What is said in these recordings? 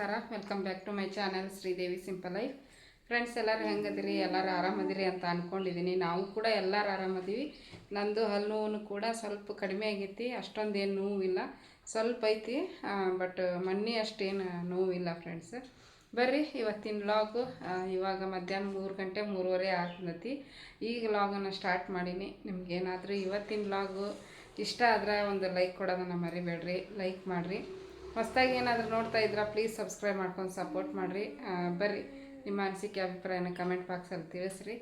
ನಮಸ್ಕಾರ. Welcome back to my channel Sridevi simple life friends ಎಲ್ಲರೂ ಹೆಂಗದಿರಿ? ಎಲ್ಲರೂ ಆರಾಮದಿರಿ ಅಂತ ಅಂದ್ಕೊಂಡಿದ್ದೀನಿ ನಾವು ಕೂಡ ಎಲ್ಲರೂ ಆರಾಮದೀವಿ. ನಂದು ಹಲ್ಲು ನೋವು ಕೂಡ ಸ್ವಲ್ಪ ಕಡಿಮೆ ಆಗೈತಿ. ಅಷ್ಟೊಂದೇನು ನೋವಿಲ್ಲ. ಸ್ವಲ್ಪ ಐತಿ ಬಟ್ ಮಣ್ಣಿ ಅಷ್ಟೇನು ನೋವಿಲ್ಲ ಫ್ರೆಂಡ್ಸ್ ಬರ್ರಿ, ಇವತ್ತಿನ ಲಾಗು ಇವಾಗ ಮಧ್ಯಾಹ್ನ ಮೂರು ಗಂಟೆ ಮೂರುವರೆ ಆಗ್ತೈತಿ. ಈಗ ಲಾಗನ್ನು ಸ್ಟಾರ್ಟ್ ಮಾಡೀನಿ. ನಿಮ್ಗೇನಾದರೂ ಇವತ್ತಿನ ಲಾಗು ಇಷ್ಟ ಆದ್ರೆ ಒಂದು ಲೈಕ್ ಕೊಡೋದನ್ನು ಮರಿಬೇಡ್ರಿ. ಲೈಕ್ ಮಾಡಿರಿ. ಹೊಸ್ದಾಗಿ ಏನಾದರೂ ನೋಡ್ತಾ ಇದ್ರೆ ಪ್ಲೀಸ್ ಸಬ್ಸ್ಕ್ರೈಬ್ ಮಾಡ್ಕೊಂಡು ಸಪೋರ್ಟ್ ಮಾಡಿರಿ. ಬರ್ರಿ. ನಿಮ್ಮ ಅನಿಸಿಕೆ, ಅಭಿಪ್ರಾಯನ ಕಮೆಂಟ್ ಬಾಕ್ಸಲ್ಲಿ ತಿಳಿಸ್ರಿ.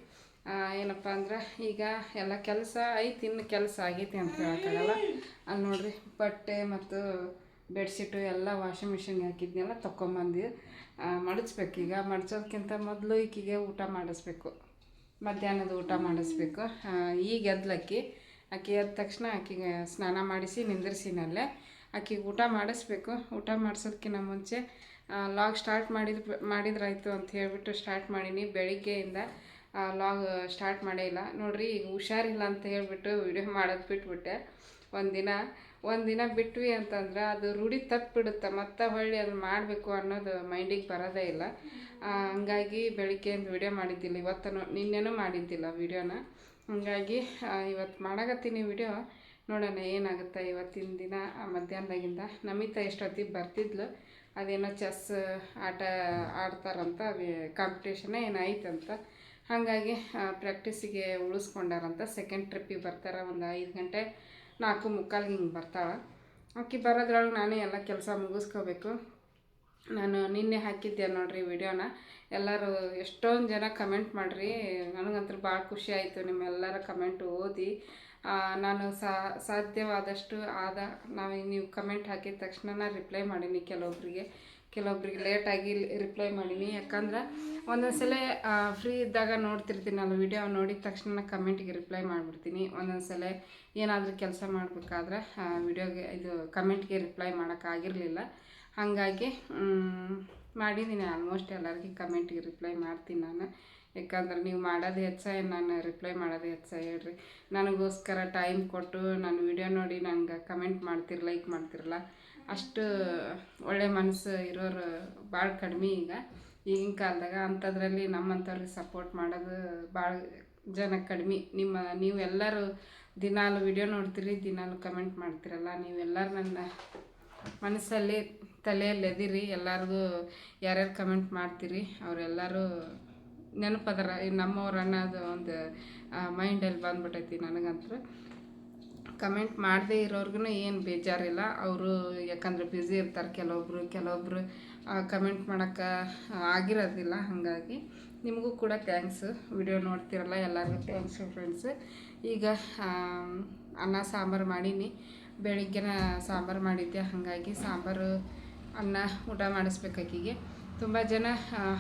ಏನಪ್ಪ ಅಂದ್ರೆ, ಈಗ ಎಲ್ಲ ಕೆಲಸ ಐತಿ, ಇನ್ನು ಕೆಲಸ ಆಗೈತಿ ಅಂತ ಹೇಳೋಕ್ಕಾಗಲ್ಲ ಅಲ್ಲಿ ನೋಡಿರಿ. ಬಟ್ಟೆ ಮತ್ತು ಬೆಡ್ಶೀಟು ಎಲ್ಲ ವಾಷಿಂಗ್ ಮಿಷಿನ್ಗೆ ಹಾಕಿದ್ನೆಲ್ಲ ತೊಗೊಂಬಂದು ಮಡಚ್ಬೇಕು. ಈಗ ಮಡಚೋದಕ್ಕಿಂತ ಮೊದಲು ಈಕಿಗೆ ಊಟ ಮಾಡಿಸ್ಬೇಕು. ಮಧ್ಯಾಹ್ನದ ಊಟ ಮಾಡಿಸ್ಬೇಕು. ಈಗ ಎದ್ಲಕ್ಕಿ, ಆಕೆ ಎದ್ದ ತಕ್ಷಣ ಆಕೆಗೆ ಸ್ನಾನ ಮಾಡಿಸಿ ನಿಂದಿರ್ಸಿನಲ್ಲೇ ಆಕೆಗೆ ಊಟ ಮಾಡಿಸ್ಬೇಕು. ಊಟ ಮಾಡಿಸೋದಕ್ಕಿಂತ ಮುಂಚೆ ಲಾಗ್ ಸ್ಟಾರ್ಟ್ ಮಾಡಿದ, ಮಾಡಿದ್ರಾಯ್ತು ಅಂತ ಹೇಳಿಬಿಟ್ಟು ಸ್ಟಾರ್ಟ್ ಮಾಡೀನಿ. ಬೆಳಿಗ್ಗೆಯಿಂದ ಲಾಗ್ ಸ್ಟಾರ್ಟ್ ಮಾಡೇ ಇಲ್ಲ. ನೋಡ್ರಿ, ಈಗ ಹುಷಾರಿಲ್ಲ ಅಂತ ಹೇಳಿಬಿಟ್ಟು ವಿಡಿಯೋ ಮಾಡೋದು ಬಿಟ್ಬಿಟ್ಟೆ. ಒಂದಿನ ಒಂದಿನ ಬಿಟ್ವಿ ಅಂತಂದ್ರೆ ಅದು ರೂಢಿ ತಪ್ಪಿಬಿಡುತ್ತೆ. ಮತ್ತೆ ಹೊಳ್ಳಿ ಅದು ಮಾಡಬೇಕು ಅನ್ನೋದು ಮೈಂಡಿಗೆ ಬರೋದೇ ಇಲ್ಲ. ಹಂಗಾಗಿ ಬೆಳಿಗ್ಗೆಯಿಂದ ವಿಡಿಯೋ ಮಾಡಿದ್ದಿಲ್ಲ. ಇವತ್ತು ನಿನ್ನೆನೂ ಮಾಡಿದ್ದಿಲ್ಲ ವಿಡಿಯೋನ ಹಂಗಾಗಿ ಇವತ್ತು ಮಾಡಕತ್ತೀನಿ ವಿಡಿಯೋ ನೋಡೋಣ ಏನಾಗುತ್ತೆ ಇವತ್ತಿನ ದಿನ? ಮಧ್ಯಾಹ್ನದಾಗಿಂದ ನಮಿತಾ ಎಷ್ಟೊತ್ತಿಗೆ ಬರ್ತಿದ್ಲು, ಅದೇನೋ ಚೆಸ್, ಆಟ ಆಡ್ತಾರಂತ, ಅದು ಕಾಂಪಿಟೇಷನ್ ಏನೋ ಐತಂತ. ಹಾಗಾಗಿ ಪ್ರಾಕ್ಟೀಸಿಗೆ ಉಳಿಸ್ಕೊಂಡಾರಂತ. ಸೆಕೆಂಡ್ ಟ್ರಿಪ್ಪಿಗೆ ಬರ್ತಾರೆ, ಒಂದು ಐದು ಗಂಟೆ, ನಾಲ್ಕು ಮುಕ್ಕಾಲ್ಗೆ ಹಿಂಗೆ ಬರ್ತಾಳೆ. ಆಕೆ ಬರೋದ್ರೊಳಗೆ ನಾನೇ ಎಲ್ಲ ಕೆಲಸ ಮುಗಿಸ್ಕೋಬೇಕು. ನಾನು ನಿನ್ನೆ ಹಾಕಿದ್ದೆ ನೋಡ್ರಿ ವಿಡಿಯೋನ. ಎಲ್ಲರೂ ಎಷ್ಟೊಂದು ಜನ ಕಮೆಂಟ್ ಮಾಡಿರಿ. ನನಗಂತೂ ಭಾಳ ಖುಷಿ ಆಯಿತು ನಿಮ್ಮೆಲ್ಲರ ಕಮೆಂಟ್ ಓದಿ. ನಾನು ಸಾಧ್ಯವಾದಷ್ಟು ಆದ ನಾವು ನೀವು ಕಮೆಂಟ್ ಹಾಕಿದ ತಕ್ಷಣ ರಿಪ್ಲೈ ಮಾಡೀನಿ ಕೆಲವೊಬ್ಬರಿಗೆ ಕೆಲವೊಬ್ರಿಗೆ ಲೇಟಾಗಿ ರಿಪ್ಲೈ ಮಾಡೀನಿ. ಯಾಕಂದ್ರೆ ಒಂದೊಂದ್ಸಲ ಫ್ರೀ ಇದ್ದಾಗ ನೋಡ್ತಿರ್ತೀನಿ ನಾನು ವಿಡಿಯೋ ನೋಡಿದ ತಕ್ಷಣ ಕಮೆಂಟಿಗೆ ರಿಪ್ಲೈ ಮಾಡಿಬಿಡ್ತೀನಿ. ಒಂದೊಂದ್ಸಲ ಏನಾದರೂ ಕೆಲಸ ಮಾಡಬೇಕಾದ್ರೆ ವಿಡಿಯೋಗೆ ಇದು ಕಮೆಂಟ್ಗೆ ರಿಪ್ಲೈ ಮಾಡೋಕ್ಕಾಗಿರಲಿಲ್ಲ ಹಾಗಾಗಿ ಮಾಡಿದ್ದೀನಿ ಆಲ್ಮೋಸ್ಟ್ ಎಲ್ಲರಿಗೆ ಕಮೆಂಟಿಗೆ ರಿಪ್ಲೈ ಮಾಡ್ತೀನಿ ನಾನು. ಯಾಕಂದ್ರೆ ನೀವು ಮಾಡೋದು ಹೆಚ್ಚ ನಾನು ರಿಪ್ಲೈ ಮಾಡೋದು ಹೆಚ್ಚ ಹೇಳ್ರಿ. ನನಗೋಸ್ಕರ ಟೈಮ್ ಕೊಟ್ಟು ನಾನು ವಿಡಿಯೋ ನೋಡಿ ನನಗೆ ಕಮೆಂಟ್ ಮಾಡ್ತಿರ್ ಲೈಕ್ ಮಾಡ್ತಿರಲ್ಲ? ಅಷ್ಟು ಒಳ್ಳೆ ಮನಸ್ಸು ಇರೋರು ಭಾಳ ಕಡಿಮೆ ಈಗ. ಈಗಿನ ಕಾಲದಾಗ ಅಂಥದ್ರಲ್ಲಿ ನಮ್ಮಂಥವ್ರಿಗೆ ಸಪೋರ್ಟ್ ಮಾಡೋದು ಭಾಳ ಜನ ಕಡಿಮೆ. ನಿಮ್ಮ ನೀವೆಲ್ಲರೂ ದಿನಾಲು ವಿಡಿಯೋ ನೋಡ್ತೀರಿ, ದಿನಾಲು ಕಮೆಂಟ್ ಮಾಡ್ತಿರಲ್ಲ? ನೀವೆಲ್ಲರೂ ನನ್ನ ಮನಸ್ಸಲ್ಲಿ ತಲೆಯಲ್ಲಿ ಎದಿರಿ, ಎಲ್ಲರಿಗೂ ಯಾರ್ಯಾರು ಕಮೆಂಟ್ ಮಾಡ್ತೀರಿ, ಅವರೆಲ್ಲರೂ ನೆನಪದರ ನಮ್ಮವ್ರು ಅನ್ನೋದು ಒಂದು ಮೈಂಡಲ್ಲಿ ಬಂದ್ಬಿಟ್ಟೈತಿ ನನಗಂತೂ. ಕಮೆಂಟ್ ಮಾಡದೇ ಇರೋರ್ಗು ಏನು ಬೇಜಾರಿಲ್ಲ. ಅವರು ಯಾಕಂದ್ರೆ ಬ್ಯುಸಿ ಇರ್ತಾರೆ ಕೆಲವೊಬ್ಬರು ಕೆಲವೊಬ್ಬರು ಕಮೆಂಟ್ ಮಾಡೋಕ್ಕೆ ಆಗಿರೋದಿಲ್ಲ ಹಾಗಾಗಿ. ನಿಮಗೂ ಕೂಡ ಥ್ಯಾಂಕ್ಸ್ ವಿಡಿಯೋ ನೋಡ್ತಿರಲ್ಲ ಎಲ್ಲರಿಗೂ ಥ್ಯಾಂಕ್ಸ್ ಫ್ರೆಂಡ್ಸ್ ಈಗ ಅನ್ನ, ಸಾಂಬಾರು ಮಾಡೀನಿ. ಬೆಳಿಗ್ಗೆನ ಸಾಂಬಾರು ಮಾಡಿದ್ದೆ, ಹಾಗಾಗಿ ಸಾಂಬಾರು, ಅನ್ನ, ಊಟ ಮಾಡಿಸ್ಬೇಕು ಆಕಿಗೆ. ತುಂಬ ಜನ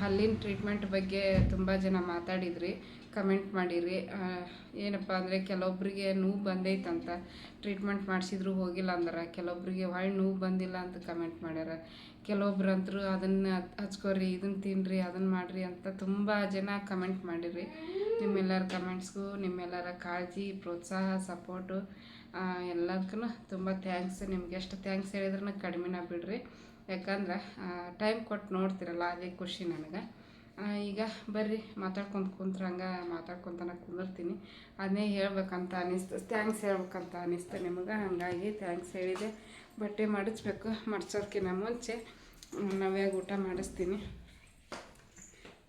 ಹಲ್ಲಿನ ಟ್ರೀಟ್ಮೆಂಟ್ ಬಗ್ಗೆ ತುಂಬ ಜನ ಮಾತಾಡಿದ್ರಿ ಕಮೆಂಟ್ ಮಾಡಿರಿ. ಏನಪ್ಪ ಅಂದರೆ ಕೆಲವೊಬ್ಬರಿಗೆ ನೋವು ಬಂದೈತಂತ ಟ್ರೀಟ್ಮೆಂಟ್ ಮಾಡಿಸಿದ್ರು ಹೋಗಿಲ್ಲ ಅಂದ್ರೆ ಕೆಲವೊಬ್ಬರಿಗೆ ಹೊಳ್ಳಿ ನೋವು ಬಂದಿಲ್ಲ ಅಂತ ಕಮೆಂಟ್ ಮಾಡ್ಯಾರ. ಕೆಲವೊಬ್ರು ಅಂತರೂ ಅದನ್ನು ಹಚ್ಕೋರಿ ಇದನ್ನು ತಿನ್ನಿರಿ ಅದನ್ನು ಮಾಡಿರಿ ಅಂತ ತುಂಬ ಜನ ಕಮೆಂಟ್ ಮಾಡಿರಿ. ನಿಮ್ಮೆಲ್ಲರ ಕಮೆಂಟ್ಸ್ಗೂ ನಿಮ್ಮೆಲ್ಲರ ಕಾಳಜಿ, ಪ್ರೋತ್ಸಾಹ ಸಪೋರ್ಟು ಎಲ್ಲದಕ್ಕೂ ತುಂಬ ಥ್ಯಾಂಕ್ಸ್ ನಿಮ್ಗೆ ಎಷ್ಟು ಥ್ಯಾಂಕ್ಸ್ ಹೇಳಿದ್ರೂ ಕಡಿಮೆನ ಬಿಡ್ರಿ. ಯಾಕಂದ್ರೆ ಟೈಮ್ ಕೊಟ್ಟು ನೋಡ್ತಿರಲ್ಲ, ಅದೇ ಖುಷಿ ನನಗೆ. ಈಗ ಬರ್ರಿ ಮಾತಾಡ್ಕೊಂತ ಕುಂತ್ರೆ ಹಂಗೆ ಮಾತಾಡ್ಕೊತಾನ ಕುಂದಿರ್ತೀನಿ. ಅದನ್ನೇ ಹೇಳ್ಬೇಕಂತ ಅನಿಸ್ತು. ಥ್ಯಾಂಕ್ಸ್ ಹೇಳ್ಬೇಕಂತ ಅನಿಸ್ತು ನಿಮಗೆ. ಹಾಗಾಗಿ ಥ್ಯಾಂಕ್ಸ್ ಹೇಳಿದೆ. ಬಟ್ಟೆ ಮಾಡಿಸ್ಬೇಕು ಮಡ್ಸೋದಕ್ಕಿಂತ ಮುಂಚೆ ನಾವ್ಯಾಗ ಊಟ ಮಾಡಿಸ್ತೀನಿ.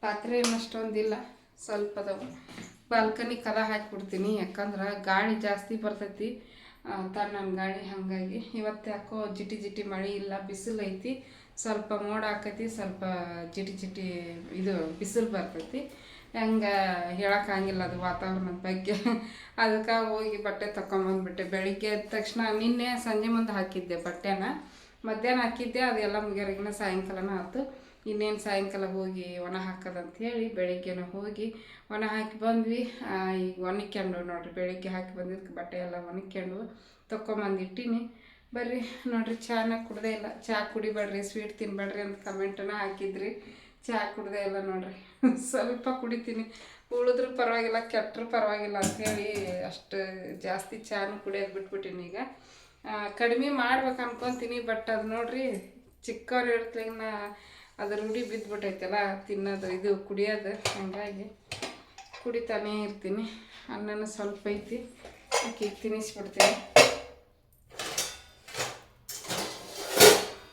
ಪಾತ್ರೆ ಏನು ಅಷ್ಟೊಂದಿಲ್ಲ ಸ್ವಲ್ಪ ಅದಾವು. ಬಾಲ್ಕನಿ ಕದ ಹಾಕಿಬಿಡ್ತೀನಿ. ಯಾಕಂದ್ರೆ ಗಾಳಿ ಜಾಸ್ತಿ ಬರ್ತೈತಿ. ತಣ್ಣನ ಗಾಳಿ ಹಾಗಾಗಿ ಇವತ್ತು ಯಾಕೋ ಜಿಟಿ ಜಿಟಿ ಮಳೆ ಇಲ್ಲ, ಬಿಸಿಲು ಐತಿ. ಸ್ವಲ್ಪ ಮೋಡ ಆಕೈತಿ, ಸ್ವಲ್ಪ ಜಿಟಿ ಜಿಟಿ ಇದು ಬಿಸಿಲು ಬರ್ತೈತಿ. ಹೆಂಗೆ ಹೇಳೋಕ್ಕಾಗಿಲ್ಲ ಅದು ವಾತಾವರಣದ ಬಗ್ಗೆ. ಅದಕ್ಕೆ ಹೋಗಿ ಬಟ್ಟೆ ತಗೊಂಬಂದ್ಬಿಟ್ಟೆ ಬೆಳಿಗ್ಗೆ ಎದ್ದ ತಕ್ಷಣ ನಿನ್ನೆ ಸಂಜೆ ಮುಂದೆ ಹಾಕಿದ್ದೆ ಬಟ್ಟೆನ. ಮಧ್ಯಾಹ್ನ ಹಾಕಿದ್ದೆ, ಅದೆಲ್ಲ ಮುಗಿಯೋರಿಗಿನ ಸಾಯಂಕಾಲನ ಆಯ್ತು ಇನ್ನೇನು ಸಾಯಂಕಾಲ ಹೋಗಿ ಒಣ ಹಾಕೋದಂತ ಹೇಳಿ ಬೆಳಿಗ್ಗೆನ ಹೋಗಿ ಒಣ ಹಾಕಿ ಬಂದ್ವಿ. ಈಗ ಒಣಕ್ಯಂಡು ನೋಡ್ರಿ, ಬೆಳಿಗ್ಗೆ ಹಾಕಿ ಬಂದಿದ್ದಕ್ಕೆ ಬಟ್ಟೆ ಎಲ್ಲ ಒಣಕ್ಕೊಂಡು ತೊಗೊಂಬಂದು ಬರ್ರಿ ನೋಡ್ರಿ, ಚಾನ ಕುಡ್ದೇ ಇಲ್ಲ. ಚಹಾ ಕುಡಿಬೇಡ್ರಿ, ಸ್ವೀಟ್ ತಿನ್ಬೇಡ್ರಿ ಅಂತ ಕಮೆಂಟನ್ನು ಹಾಕಿದ್ರಿ. ಚಹಾ ಕುಡ್ದೇ ಇಲ್ಲ ನೋಡ್ರಿ. ಸ್ವಲ್ಪ ಕುಡಿತೀನಿ. ಉಳಿದ್ರೂ ಪರವಾಗಿಲ್ಲ ಕೆಟ್ಟರು ಪರವಾಗಿಲ್ಲ ಅಂಥೇಳಿ ಅಷ್ಟು ಜಾಸ್ತಿ ಚಹಾನು ಕುಡಿಯೋದು ಬಿಟ್ಬಿಟ್ಟಿನಿ ಈಗ. ಕಡಿಮೆ ಮಾಡ್ಬೇಕು ಅನ್ಕೊತೀನಿ ಬಟ್ ಅದು ನೋಡ್ರಿ ಚಿಕ್ಕವ್ರು ಇರ್ತಲಿನ ಅದು ರೂಢಿ ಬಿದ್ದುಬಿಟ್ಟೈತಲ್ಲ ತಿನ್ನೋದು, ಇದು ಕುಡಿಯೋದು, ಹಂಗಾಗಿ ಕುಡಿತಾನೇ ಇರ್ತೀನಿ. ಅನ್ನನ ಸ್ವಲ್ಪ ಐತಿ ಅಕ್ಕಿ ತಿನ್ನಿಸ್ಬಿಡ್ತೀನಿ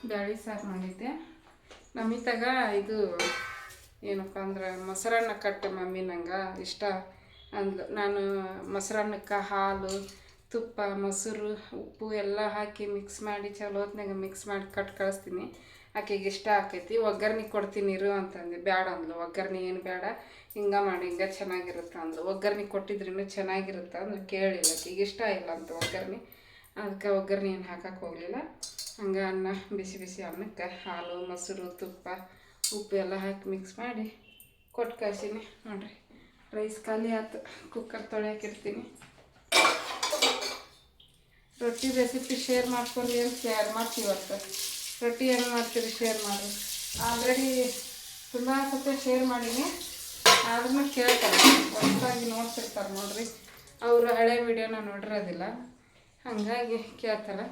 ಬ್ಯಾಳಿ ಸಾರು ಮಾಡಿದ್ದೆ. ನಮಿತಾಗ ಇದು ಏನಪ್ಪ ಅಂದ್ರೆ, ಮೊಸರನ್ನ ಕಟ್ಟೆ ಮಮ್ಮಿ ನಂಗೆ ಇಷ್ಟ. ಅಂದ್ಲು, ನಾನು ಮೊಸರನ್ನಕ್ಕೆ ಹಾಲು, ತುಪ್ಪ, ಮೊಸರು, ಉಪ್ಪು ಎಲ್ಲ ಹಾಕಿ ಮಿಕ್ಸ್ ಮಾಡಿ, ಚಲೋ ಹೊತ್ನಾಗ ಮಿಕ್ಸ್ ಮಾಡಿ ಕಟ್ ಕಳಿಸ್ತೀನಿ. ಆಕೆಗೆ ಇಷ್ಟ ಆಕೈತಿ, ಒಗ್ಗರ್ಣೆ ಕೊಡ್ತೀನಿ ಇರು ಅಂತಂದೆ. ಬೇಡ ಅಂದ್ಲು. ಒಗ್ಗರ್ಣೆ ಏನು ಬೇಡ ಹಿಂಗೆ ಮಾಡಿ, ಹಿಂಗೆ ಚೆನ್ನಾಗಿರುತ್ತೆ ಅಂದ್ಲು. ಒಗ್ಗರ್ಣೆ ಕೊಟ್ಟಿದ್ರೂ ಚೆನ್ನಾಗಿರುತ್ತೆ ಅಂದ್ರೆ ಕೇಳಿಲ್ಲ ಆಕೆಗೆ ಇಷ್ಟ ಇಲ್ಲ ಅಂತ ಒಗ್ಗರ್ಣಿ. ಅದಕ್ಕೆ ಒಗ್ಗರ್ಣಿ ಏನು ಹಾಕಕ್ಕೆ ಹೋಗಲಿಲ್ಲ. ಹಂಗೆ ಅನ್ನ, ಬಿಸಿ ಬಿಸಿ ಅನ್ನಕ್ಕೆ ಹಾಲು, ಮೊಸರು, ತುಪ್ಪ, ಉಪ್ಪು ಎಲ್ಲ ಹಾಕಿ ಮಿಕ್ಸ್ ಮಾಡಿ ಕೊಟ್ಟು ಕಳ್ಸೀನಿ. ನೋಡಿರಿ ರೈಸ್ ಖಾಲಿ ಆಯ್ತು ಕುಕ್ಕರ್ ತೊಳೆಯಾಕಿರ್ತೀನಿ. ರೊಟ್ಟಿ ರೆಸಿಪಿ ಶೇರ್ ಮಾಡ್ಕೊಂಡು ಏನು ಶೇರ್ ಮಾಡ್ತೀವಿ ಇವತ್ತು? ರೊಟ್ಟಿ ಏನು ಮಾಡ್ತೀರಿ ಶೇರ್ ಮಾಡಿ ಆಲ್ರೆಡಿ ತುಂಬ ಸತಿ ಶೇರ್ ಮಾಡೀನಿ. ಆದ್ರೂ ಕೇಳ್ತಾರೆ. ಹೊಸದಾಗಿ ನೋಡ್ತಿರ್ತಾರೆ ನೋಡ್ರಿ. ಅವರು ಹಳೆ ವಿಡಿಯೋನ ನೋಡಿರೋದಿಲ್ಲ. ಹಾಗಾಗಿ ಕೇಳ್ತಾರೆ.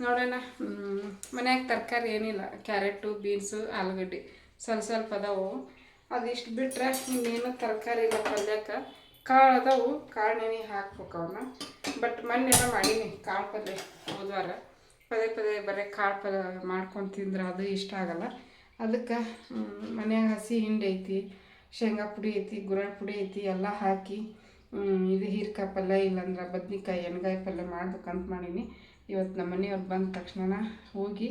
ನೋಡೋಣ ಮನ್ಯಾಗ ತರಕಾರಿ ಏನಿಲ್ಲ. ಕ್ಯಾರೆಟು ಬೀನ್ಸು ಆಲೂಗಡ್ಡೆ ಸ್ವಲ್ಪ ಸ್ವಲ್ಪ ಅದಾವು. ಅದಿಷ್ಟು ಬಿಟ್ಟರೆ ಇನ್ನೇನು ತರಕಾರಿ ಇಲ್ಲ ಪಲ್ಯಕ್ಕೆ. ಕಾಳು ಅದಾವು. ಕಾಳು ನೆನೆ ಹಾಕ್ಬೇಕು ಅವನ್ನ ಬಟ್ ಮೊನ್ನೆಲ್ಲ ಮಾಡೀನಿ. ಕಾಳು ಪಲ್ಯ ಹೋದ್ವಾರ. ಪದೇ ಪದೇ ಬರೀ ಕಾಳು ಪದ ಮಾಡ್ಕೊಂಡು ತಿಂದ್ರೆ ಅದು ಇಷ್ಟ ಆಗಲ್ಲ. ಅದಕ್ಕೆ ಮನ್ಯಾಗ ಹಸಿ ಹಿಂಡಿ ಐತಿ, ಶೇಂಗಾ ಪುಡಿ ಐತಿ ಗುರಳ್ ಪುಡಿ ಐತಿ, ಎಲ್ಲ ಹಾಕಿ ಇದು ಹೀರ್ಕಾಯಿ ಪಲ್ಯ ಇಲ್ಲಾಂದ್ರೆ ಬದ್ನಿಕಾಯಿ, ಎಣ್ಗಾಯಿ ಪಲ್ಯ ಮಾಡ್ಬೇಕಂತ ಮಾಡೀನಿ. ಇವತ್ತು ನಮ್ಮ ಮನೆಯವ್ರು ಬಂದ ತಕ್ಷಣ ಹೋಗಿ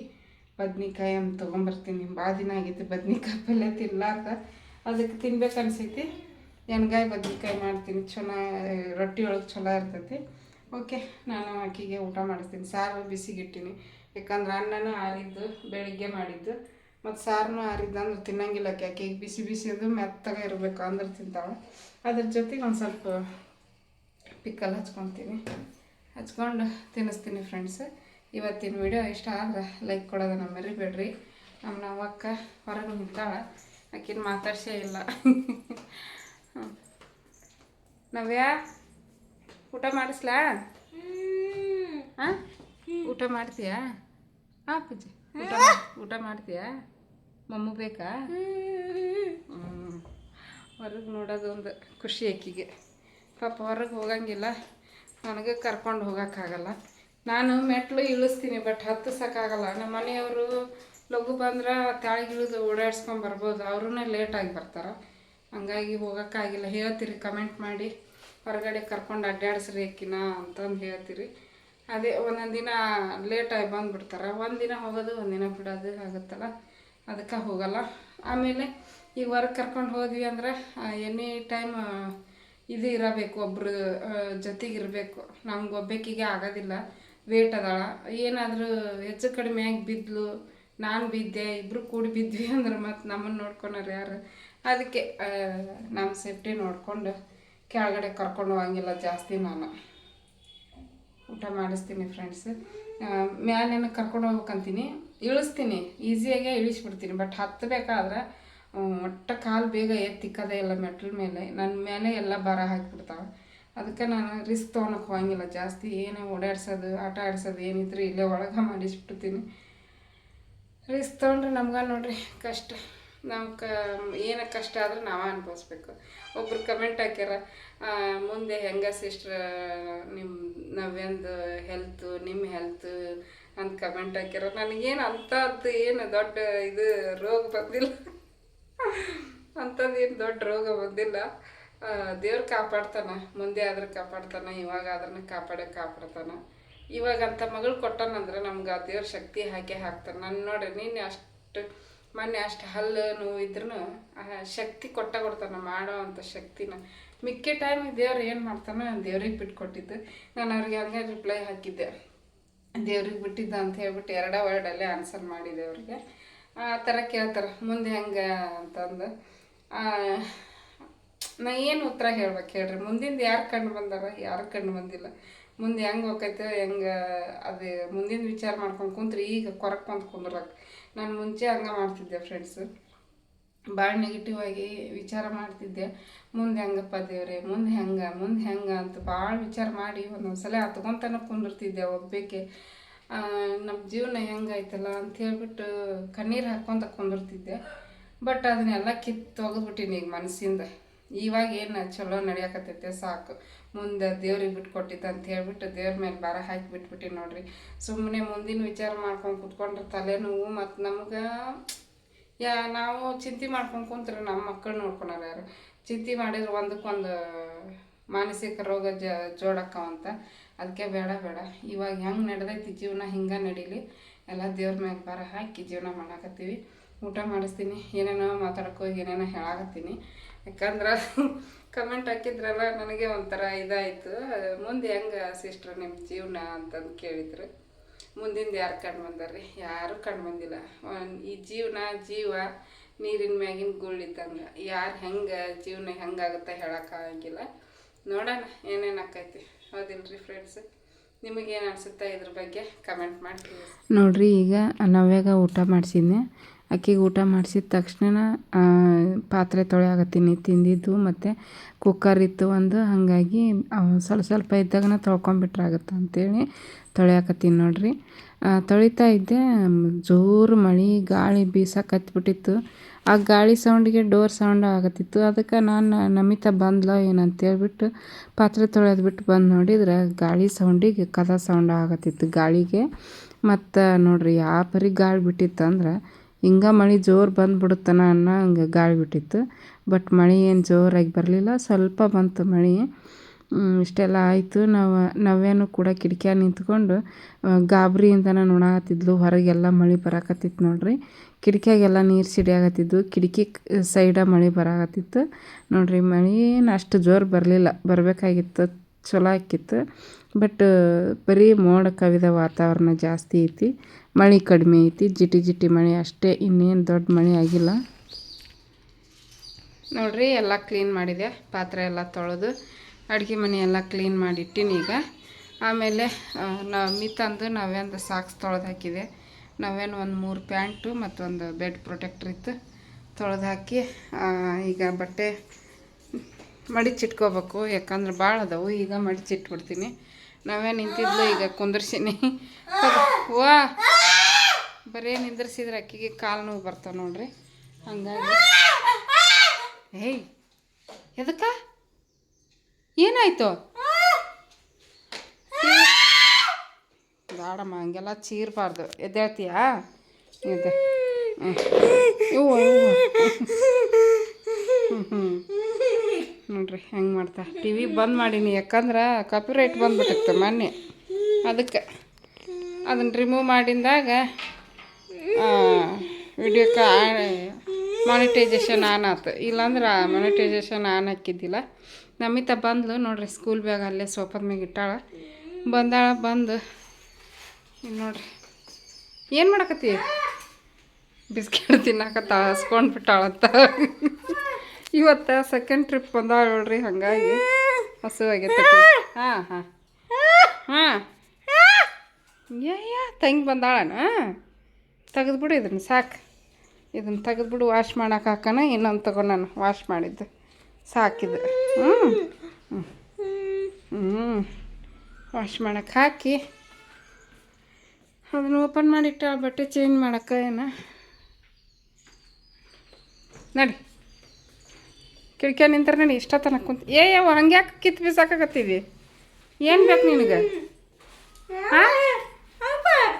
ಬದ್ನಿಕಾಯಿ ಅಂತ ತೊಗೊಂಬರ್ತೀನಿ. ಭಾಳ ದಿನ ಆಗೈತಿ ಬದ್ನಿಕಾಯಿ ಪಲ್ಯ ತಿನ್ಲಾರ್ದ. ಅದಕ್ಕೆ ತಿನ್ಬೇಕು ಅನಿಸೈತಿ. ಎಣ್ಗಾಯಿ ಬದ್ನಿಕಾಯಿ ಮಾಡ್ತೀನಿ. ಚೆನ್ನಾಗಿ ರೊಟ್ಟಿ ಒಳಗೆ ಚಲೋ ಇರ್ತೈತಿ. ಓಕೆ, ನಾನು ಆಕಿಗೆ ಊಟ ಮಾಡಿಸ್ತೀನಿ. ಸಾರು ಬಿಸಿಗಿಟ್ಟಿನಿ. ಯಾಕಂದ್ರೆ ಅನ್ನನೂ ಆರಿದ್ದು, ಬೆಳಿಗ್ಗೆ ಮಾಡಿದ್ದು. ಮತ್ತು ಸಾರನ್ನೂ ಆರಿದ್ದು ಅಂದ್ರೆ ತಿನ್ನಂಗಿಲ್ಲ ಆಕೆ ಬಿಸಿ ಬಿಸಿ ಅದು ಮೆತ್ತಗೆ ಇರಬೇಕು ಅಂದ್ರೆ ತಿಂತಾಳೆ. ಅದ್ರ ಜೊತೆಗೆ ಒಂದು ಸ್ವಲ್ಪ ಪಿಕ್ಕಲ್ಲಿ ಹಚ್ಕೊತೀನಿ. ಹಚ್ಕೊಂಡು ತಿನ್ನಿಸ್ತೀನಿ ಫ್ರೆಂಡ್ಸ್ ಇವತ್ತಿನ ವಿಡಿಯೋ ಇಷ್ಟ ಆದ್ರೆ ಲೈಕ್ ಕೊಡೋದನ್ನ ಮರಿಬೇಡ್ರಿ. ನಮ್ಮ ನಮ್ಮಕ್ಕ ಹೊರಗೆ ನಿಂತಾಳೆ. ಆಕಿನ ಮಾತಾಡ್ಸೇ ಇಲ್ಲ. ನವ್ಯ? ಊಟ ಮಾಡಿಸ್ಲಾ? ಹಾಂ? ಊಟ ಮಾಡ್ತೀಯಾ? ಹಾಂ ಪೂಜೆ. ಊಟ ಊಟ ಮಾಡ್ತೀಯಾ? ಮಮ್ಮು ಬೇಕಾ? ಹೊರಗೆ ನೋಡೋದು ಒಂದು ಖುಷಿ ಆಕಿಗೆ. ಪಾಪ ಹೊರಗೆ ಹೋಗಂಗಿಲ್ಲ. ನನಗೆ ಕರ್ಕೊಂಡು ಹೋಗೋಕ್ಕಾಗಲ್ಲ. ನಾನು ಮೆಟ್ಲು ಇಳಿಸ್ತೀನಿ ಬಟ್ ಹತ್ತಿಸೋಕ್ಕಾಗಲ್ಲ. ನಮ್ಮ ಮನೆಯವರು ಲಘು ಬಂದ್ರೆ ತಾಳಿಗೆ ಇಳಿದು ಓಡಾಡ್ಸ್ಕೊಂಡು ಬರ್ಬೋದು. ಅವ್ರೂ ಲೇಟಾಗಿ ಬರ್ತಾರೆ. ಹಂಗಾಗಿ ಹೋಗೋಕ್ಕಾಗಿಲ್ಲ. ಹೇಳ್ತೀರಿ ಕಮೆಂಟ್ ಮಾಡಿ. ಹೊರಗಡೆ ಕರ್ಕೊಂಡು ಅಡ್ಡಾಡಿಸ್ರಿ ಅಕ್ಕಿನ ಅಂತಂದು ಹೇಳ್ತೀರಿ. ಅದೇ ಒಂದೊಂದು ದಿನ ಲೇಟಾಗಿ ಬಂದುಬಿಡ್ತಾರೆ. ಒಂದು ದಿನ ಹೋಗೋದು, ಒಂದು ದಿನ ಬಿಡೋದು ಆಗುತ್ತಲ್ಲ? ಅದಕ್ಕೆ ಹೋಗಲ್ಲ. ಆಮೇಲೆ ಈಗ ಹೊರಗೆ ಕರ್ಕೊಂಡು ಹೋದ್ವಿ ಅಂದ್ರೆ ಎನಿ ಟೈಮ್ ಇದು ಇರಬೇಕು ಒಬ್ಬರು ಜೊತೆಗಿರಬೇಕು ನಮ್ಗೆ ಒಬ್ಬಾಕಿಗೆ ಆಗೋದಿಲ್ಲ. ವೇಟ್ ಅದಾಳ. ಏನಾದರೂ ಹೆಚ್ಚು ಕಡಿಮೆ ಆಗಿ ಬಿದ್ದಲು ನಾನು ಬಿದ್ದೆ ಇಬ್ಬರು ಕೂಡಿ ಬಿದ್ವಿ ಅಂದ್ರೆ ಮತ್ತು ನಮ್ಮನ್ನು ನೋಡ್ಕೊಳೋರು ಯಾರು? ಅದಕ್ಕೆ ನಮ್ಮ ಸೇಫ್ಟಿ ನೋಡಿಕೊಂಡು ಕೆಳಗಡೆ ಕರ್ಕೊಂಡು ಹೋಗಂಗಿಲ್ಲ ಜಾಸ್ತಿ ನಾನು. ಊಟ ಮಾಡಿಸ್ತೀನಿ ಫ್ರೆಂಡ್ಸ್ ಮ್ಯಾಲೇನು ಕರ್ಕೊಂಡು ಹೋಗ್ಬೇಕಂತೀನಿ. ಇಳಿಸ್ತೀನಿ. ಈಸಿಯಾಗೆ ಇಳಿಸ್ಬಿಡ್ತೀನಿ. ಬಟ್ ಹತ್ತಬೇಕಾದ್ರೆ ಒಟ್ಟ ಕಾಲು ಬೇಗ ಎತ್ತಿಕ್ಕದೇ ಇಲ್ಲ ಮೆಟ್ಲ ಮೇಲೆ. ನನ್ನ ಮೇಲೆ ಎಲ್ಲ ಬರ ಹಾಕಿಬಿಡ್ತಾವೆ. ಅದಕ್ಕೆ ನಾನು ರಿಸ್ಕ್ ತೊಗೊಳಕ್ಕೆ ಹೋಗಂಗಿಲ್ಲ ಜಾಸ್ತಿ. ಏನೇ ಓಡಾಡ್ಸೋದು, ಆಟ ಆಡಿಸೋದು ಏನಿದ್ರು ಇಲ್ಲೇ ಒಳಗೆ ಮಾಡಿಸ್ಬಿಡ್ತೀನಿ. ರಿಸ್ಕ್ ತೊಗೊಂಡ್ರೆ ನಮ್ಗೆ ನೋಡ್ರಿ ಕಷ್ಟ. ನಾವು ಕ ಏನ ಕಷ್ಟ ಆದರೂ ನಾವೇ ಅನ್ಭವಿಸ್ಬೇಕು. ಒಬ್ರು ಕಮೆಂಟ್ ಹಾಕ್ಯಾರ ಮುಂದೆ ಹೆಂಗ ಸಿಸ್ಟ್ರ್ ನಿಮ್ಮ ನವ್ಯಂದು ಹೆಲ್ತು ನಿಮ್ಮ ಹೆಲ್ತ್ ಅಂತ ಕಮೆಂಟ್ ಹಾಕ್ಯಾರ. ನನಗೇನು ಅಂಥದ್ದು ಏನು ದೊಡ್ಡ ಇದು ರೋಗ ಬಂದಿಲ್ಲ. ಅಂಥದ್ದು ಏನು ದೊಡ್ಡ ರೋಗ ಬಂದಿಲ್ಲ. ದೇವ್ರು ಕಾಪಾಡ್ತಾನೆ, ಮುಂದೆ ಆದ್ರೆ ಕಾಪಾಡ್ತಾನೆ, ಇವಾಗ ಆದ್ರೂ ಕಾಪಾಡೋ, ಕಾಪಾಡ್ತಾನೆ. ಇವಾಗ ಅಂತ ಮಗಳು ಕೊಟ್ಟಾನಂದ್ರೆ ನಮ್ಗೆ ಆ ದೇವ್ರ ಶಕ್ತಿ ಹಾಕಿ ಹಾಕ್ತಾನೆ. ನಾನು ನೋಡ್ರಿ ನೀನು ಅಷ್ಟು ಮೊನ್ನೆ ಅಷ್ಟು ಹಲ್ಲು, ನೋವು ಇದ್ರೂ ಶಕ್ತಿ ಕೊಟ್ಟ ಕೊಡ್ತಾನೆ ಮಾಡೋ ಅಂಥ ಶಕ್ತಿನ. ಮಿಕ್ಕ ಟೈಮ್ ದೇವ್ರು ಏನು ಮಾಡ್ತಾನೆ ದೇವ್ರಿಗೆ ಬಿಟ್ಕೊಟ್ಟಿದ್ದು. ನಾನು ಅವ್ರಿಗೆ ಹಂಗೆ ರಿಪ್ಲೈ ಹಾಕಿದ್ದೆ. ದೇವ್ರಿಗೆ ಬಿಟ್ಟಿದ್ದ ಅಂತ ಹೇಳ್ಬಿಟ್ಟು ಎರಡೇ ವರ್ಡಲ್ಲೇ ಆನ್ಸರ್ ಮಾಡಿದೆ ಅವ್ರಿಗೆ. ಆ ಥರ ಕೇಳ್ತಾರೆ, ಮುಂದೆ ಹೆಂಗೆ ಅಂತಂದು. ನಾ ಏನು ಉತ್ತರ ಹೇಳ್ಬೇಕು ಹೇಳ್ರಿ? ಮುಂದಿಂದ ಯಾರು ಕಂಡು ಬಂದಾರ? ಯಾರು ಕಂಡು ಬಂದಿಲ್ಲ. ಮುಂದೆ ಹೆಂಗೆ ಹೋಗೈತೆ ಹೆಂಗೆ, ಅದು ಮುಂದಿನ ವಿಚಾರ ಮಾಡ್ಕೊಂಡು ಕುಂತ್ರಿ ಈಗ ಕೊರಕ್ಕೆ ಬಂದು ಕುಂದ್ರಕ್ಕೆ ನಾನು ಮುಂಚೆ ಹಂಗೆ ಮಾಡ್ತಿದ್ದೆ ಫ್ರೆಂಡ್ಸು ಭಾಳ ನೆಗೆಟಿವ್ ಆಗಿ ವಿಚಾರ ಮಾಡ್ತಿದ್ದೆ. ಮುಂದೆ ಹೆಂಗಪ್ಪ ದೇವ್ರೆ, ಮುಂದೆ ಹೆಂಗೆ ಮುಂದೆ ಹೆಂಗೆ ಅಂತ ಭಾಳ ವಿಚಾರ ಮಾಡಿ ಒಂದೊಂದು ಸಲ ಹತ್ಕೊಂತನ ಕುಂದಿರ್ತಿದ್ದೆ ಒಬ್ಬಕ್ಕೆ ನಮ್ಮ ಜೀವನ ಹೆಂಗೈತಲ್ಲ ಅಂತ ಹೇಳ್ಬಿಟ್ಟು ಕಣ್ಣೀರು ಹಾಕ್ಕೊಂತ ಕುಂದಿರ್ತಿದ್ದೆ. ಬಟ್ ಅದನ್ನೆಲ್ಲ ಕಿತ್ತು ಒಗೆದ್ಬಿಟ್ಟಿನಿ ಈಗ ಮನಸ್ಸಿಂದ ಇವಾಗ ಏನು ಚಲೋ ನಡೆಯಕತ್ತೈತೆ ಸಾಕು. ಮುಂದೆ ದೇವ್ರಿಗೆ ಬಿಟ್ಕೊಟ್ಟಿತ್ತು ಅಂತ ಹೇಳ್ಬಿಟ್ಟು ದೇವ್ರ ಮೇಲೆ ಭಾರ ಹಾಕಿ ಬಿಟ್ಬಿಟ್ಟಿ ನೋಡ್ರಿ. ಸುಮ್ಮನೆ ಮುಂದಿನ ವಿಚಾರ ಮಾಡ್ಕೊಂಡು ಕುತ್ಕೊಂಡ್ರೆ ತಲೆನೋವು ಮತ್ತು ನಮ್ಗೆ ಯಾ, ನಾವು ಚಿಂತೆ ಮಾಡ್ಕೊಂಡು ಕುಂತ್ರೆ ನಮ್ಮ ಮಕ್ಕಳು ನೋಡ್ಕೊಳಾರ ಚಿಂತೆ ಮಾಡಿದ್ರೆ ಒಂದಕ್ಕೊಂದು ಮಾನಸಿಕ ರೋಗ ಜ ಜೋಡಕ್ಕವಂತ ಅದಕ್ಕೆ ಬೇಡ ಬೇಡ. ಇವಾಗ ಹೆಂಗೆ ನಡೆದೈತಿ ಜೀವನ, ಹಿಂಗೆ ನಡೀಲಿ. ಎಲ್ಲ ದೇವ್ರ ಮ್ಯಾಗ ಬರ ಹಾಕಿ ಜೀವನ ಮಾಡಾಕತ್ತೀವಿ. ಊಟ ಮಾಡಿಸ್ತೀನಿ, ಏನೇನೋ ಮಾತಾಡಕ್ಕೆ ಹೋಗಿ ಏನೇನೋ ಹೇಳಾಕತ್ತೀನಿ. ಯಾಕಂದ್ರೆ ಕಮೆಂಟ್ ಹಾಕಿದ್ರಲ್ಲ, ನನಗೆ ಒಂಥರ ಇದಾಯಿತು. ಮುಂದೆ ಹೆಂಗೆ ಸಿಸ್ಟರ್ ನಿಮ್ಮ ಜೀವನ ಅಂತಂದು ಕೇಳಿದ್ರು. ಮುಂದಿಂದ ಯಾರು ಕಂಡು ಬಂದಾರ್ರಿ? ಯಾರು ಕಂಡು ಬಂದಿಲ್ಲ. ಈ ಜೀವನ, ಜೀವ, ನೀರಿನ ಮ್ಯಾಗಿನ ಗುಳ್ಳಿದ್ದಂಗೆ ಯಾರು ಹೆಂಗೆ ಜೀವನ ಹೆಂಗಾಗುತ್ತೆ ಹೇಳೋಕ್ಕಾಗಿಲ್ಲ ನೋಡೋಣ, ಏನೇನು ಆಕೈತಿ. ಹೌದಿಲ್ರಿ ಫ್ರೆಂಡ್ಸ್ ನಿಮಗೇನು ಅನಿಸುತ್ತೆ ಇದ್ರ ಬಗ್ಗೆ ಕಮೆಂಟ್ ಮಾಡಿ ನೋಡ್ರಿ, ಈಗ ನವ್ಯಾಗ ಊಟ ಮಾಡಿಸಿದ್ನೆ. ಅಕ್ಕಿಗೆ ಊಟ ಮಾಡಿಸಿದ ತಕ್ಷಣ ಪಾತ್ರೆ ತೊಳೆಯಾಗತ್ತೀನಿ ತಿಂದಿದ್ದು ಮತ್ತು ಕುಕ್ಕರ್ ಇತ್ತು ಒಂದು. ಹಾಗಾಗಿ ಸ್ವಲ್ಪ ಸ್ವಲ್ಪ ಇದ್ದಾಗನ ತೊಳ್ಕೊಂಬಿಟ್ರಾಗತ್ತೆ ಅಂತೇಳಿ ತೊಳೆಯಾಕತ್ತೀನಿ ನೋಡಿರಿ. ತೊಳಿತಾ ಇದ್ದೆ. ಜೋರು ಮಳೆ, ಗಾಳಿ ಬೀಸಕತ್ಬಿಟ್ಟಿತ್ತು. ಆ ಗಾಳಿ ಸೌಂಡಿಗೆ ಡೋರ್ ಸೌಂಡ್ ಆಗತ್ತಿತ್ತು. ಅದಕ್ಕೆ ನಾನು ನಮಿತಾ ಬಂದ್ಲ ಏನಂತೇಳ್ಬಿಟ್ಟು ಪಾತ್ರೆ ತೊಳೆದು ಬಿಟ್ಟು ಬಂದು ನೋಡಿದ್ರೆ ಗಾಳಿ ಸೌಂಡಿಗೆ ಕದ ಸೌಂಡ್ ಆಗತ್ತಿತ್ತು ಗಾಳಿಗೆ. ಮತ್ತು ನೋಡಿರಿ ಯಾವ ಪರಿ ಗಾಳಿ ಬಿಟ್ಟಿತ್ತು ಅಂದ್ರೆ ಹಿಂಗೆ ಮಳೆ ಜೋರು ಬಂದ್ಬಿಡುತ್ತನ ಅನ್ನೋ ಹಂಗೆ ಗಾಳಿ ಬಿಟ್ಟಿತ್ತು. ಬಟ್ ಮಳೆ ಏನು ಜೋರಾಗಿ ಬರಲಿಲ್ಲ. ಸ್ವಲ್ಪ ಬಂತು ಮಳೆ. ಇಷ್ಟೆಲ್ಲ ಆಯಿತು. ನಾವು, ನಾವೇನು ಕೂಡ ಕಿಟಕಿಯಾಗ ನಿಂತ್ಕೊಂಡು ಗಾಬರಿಯಿಂದನೇ ನೋಡಾಕತ್ತಿದ್ಲು ಹೊರಗೆಲ್ಲ ಮಳೆ ಬರಾಕತ್ತಿತ್ತು ನೋಡ್ರಿ. ಕಿಟಕಿಯಾಗೆಲ್ಲ ನೀರು ಸಿಡಿಯಾಕತ್ತಿದ್ವು ಕಿಟಕಿ ಸೈಡ ಮಳೆ ಬರಾಕತ್ತಿತ್ತು. ನೋಡ್ರಿ, ಮಳೆ ಏನು ಅಷ್ಟು ಜೋರು ಬರಲಿಲ್ಲ. ಬರಬೇಕಾಗಿತ್ತು. ಚಲೋ ಆಕಿತ್ತು ಬಟ್, ಬರೀ ಮೋಡ ಕವಿದ ವಾತಾವರಣ ಜಾಸ್ತಿ ಐತಿ. ಮಳೆ ಕಡಿಮೆ ಐತಿ. ಜಿಟಿ ಜಿಟಿ ಮಳೆ ಅಷ್ಟೇ. ಇನ್ನೇನು ದೊಡ್ಡ ಮಳೆ ಆಗಿಲ್ಲ. ನೋಡಿರಿ, ಎಲ್ಲ ಕ್ಲೀನ್ ಮಾಡಿದೆ. ಪಾತ್ರೆ ಎಲ್ಲ ತೊಳೆದು ಅಡುಗೆ ಮನೆ ಎಲ್ಲ ಕ್ಲೀನ್ ಮಾಡಿಟ್ಟಿನಿ ಈಗ. ಆಮೇಲೆ ನಾವು ತಂದು ನಾವೇಂದು ಸಾಕ್ಸ್ ತೊಳೆದು ಹಾಕಿದೆ. ನಾವೇನು ಒಂದು ಮೂರು ಪ್ಯಾಂಟು ಮತ್ತೊಂದು ಬೆಡ್ ಪ್ರೊಟೆಕ್ಟ್ರ್ ಇತ್ತು ತೊಳೆದು ಹಾಕಿ ಈಗ ಬಟ್ಟೆ ಮಡಿಚಿಟ್ಕೋಬೇಕು. ಯಾಕಂದ್ರೆ ಭಾಳ ಅದಾವು. ಈಗ ಮಡಿಚಿಟ್ಬಿಡ್ತೀನಿ. ನಾವೇ ನಿಂತಿದ್ಲು, ಈಗ ಕುಂದರ್ಸಿನಿ. ವಾ. ಬರೀ ನಿಂದ್ರಿಸಿದ್ರೆ ಅಕ್ಕಿಗೆ ಕಾಲು ನೋವು ಬರ್ತಾವೆ ನೋಡ್ರಿ. ಹಂಗಾಗಿ. ಏಯ್, ಎದಕ್ಕ? ಏನಾಯ್ತು? ಬೇಡಮ್ಮ ಹಂಗೆಲ್ಲ ಚೀರ್ಬಾರ್ದು. ಎದ್ದೇಳ್ತೀಯಾ? ಎದ್ದೆ. ಹ್ಞೂ ಇವು ಹ್ಞೂ ಹ್ಞೂ ನೋಡ್ರಿ, ಹೆಂಗೆ ಮಾಡ್ತಾ? ಟಿ ವಿ ಬಂದ್ ಮಾಡೀನಿ, ಯಾಕಂದ್ರೆ ಕಾಪಿ ರೈಟ್ ಬಂದ್ಬಿಟ್ಟಿತ್ತು ಮೊನ್ನೆ. ಅದಕ್ಕೆ ಅದನ್ನು ರಿಮೂವ್ ಮಾಡಿದಾಗ ವಿಡಿಯೋಕ್ಕೆ ಮಾನಿಟೈಸೇಷನ್ ಆನ್ ಆಯ್ತು ಇಲ್ಲಾಂದ್ರೆ ಮಾನಿಟೈಸೇಷನ್ ಆನ್ ಹಾಕಿದ್ದಿಲ್ಲ. ನಮಿತ ಬಂದ್ಲು, ನೋಡ್ರಿ ಸ್ಕೂಲ್ ಬ್ಯಾಗ್ ಅಲ್ಲೇ ಸೋಫದ ಮ್ಯಾಗ ಇಟ್ಟಾಳ. ಬಂದಾಳ, ಬಂದು ನೋಡ್ರಿ. ಏನು ಮಾಡಕತ್ತಿ? ಬಿಸ್ಕೆಟ್ ತಿನ್ನಕತ್ತ ಹಸ್ಕೊಂಡು ಬಿಟ್ಟಾಳಂತ. ಇವತ್ತು ಸೆಕೆಂಡ್ ಟ್ರಿಪ್ ಬಂದಾಳ ನೋಡ್ರಿ ಹಂಗಾಗಿ ಹಸು ಆಗೈತೆ ಹಾಂ ಹಾಂ. ಹಾಂ. ಯಾ ಯಾ ತಂಗಿ ಬಂದಾಳಣ ತೆಗೆದ್ಬಿಡು ಇದನ್ನು ಸಾಕು. ಇದನ್ನು ತೆಗೆದ್ಬಿಡು ವಾಶ್ ಮಾಡೋಕೆ ಹಾಕೋಣ ಇನ್ನೊಂದು ತಗೊಂಡು ನಾನು ವಾಶ್ ಮಾಡಿದ್ದು. ಸಾಕಿದ್ದು ಹ್ಞೂ ಹ್ಞೂ ಹ್ಞೂ ವಾಶ್ ಮಾಡೋಕೆ ಹಾಕಿ. ಅದನ್ನು ಓಪನ್ ಮಾಡಿಟ್ಟ ಬಟ್ಟೆ ಚೇಂಜ್ ಮಾಡೋಕೆ ಏನ? ನಡಿ. ಕಿಟಕಿಯ ನಿಂತಾರೆ ನಾನು ಇಷ್ಟ ತನಕ ಕುಂತ ಏ ಯಾವ ಹಂಗ್ಯಾಕೆ ಕಿತ್ತು ಬಿಸಾಕತ್ತಿದಿ ಏನು ಬೇಕು ನಿನಗೆ?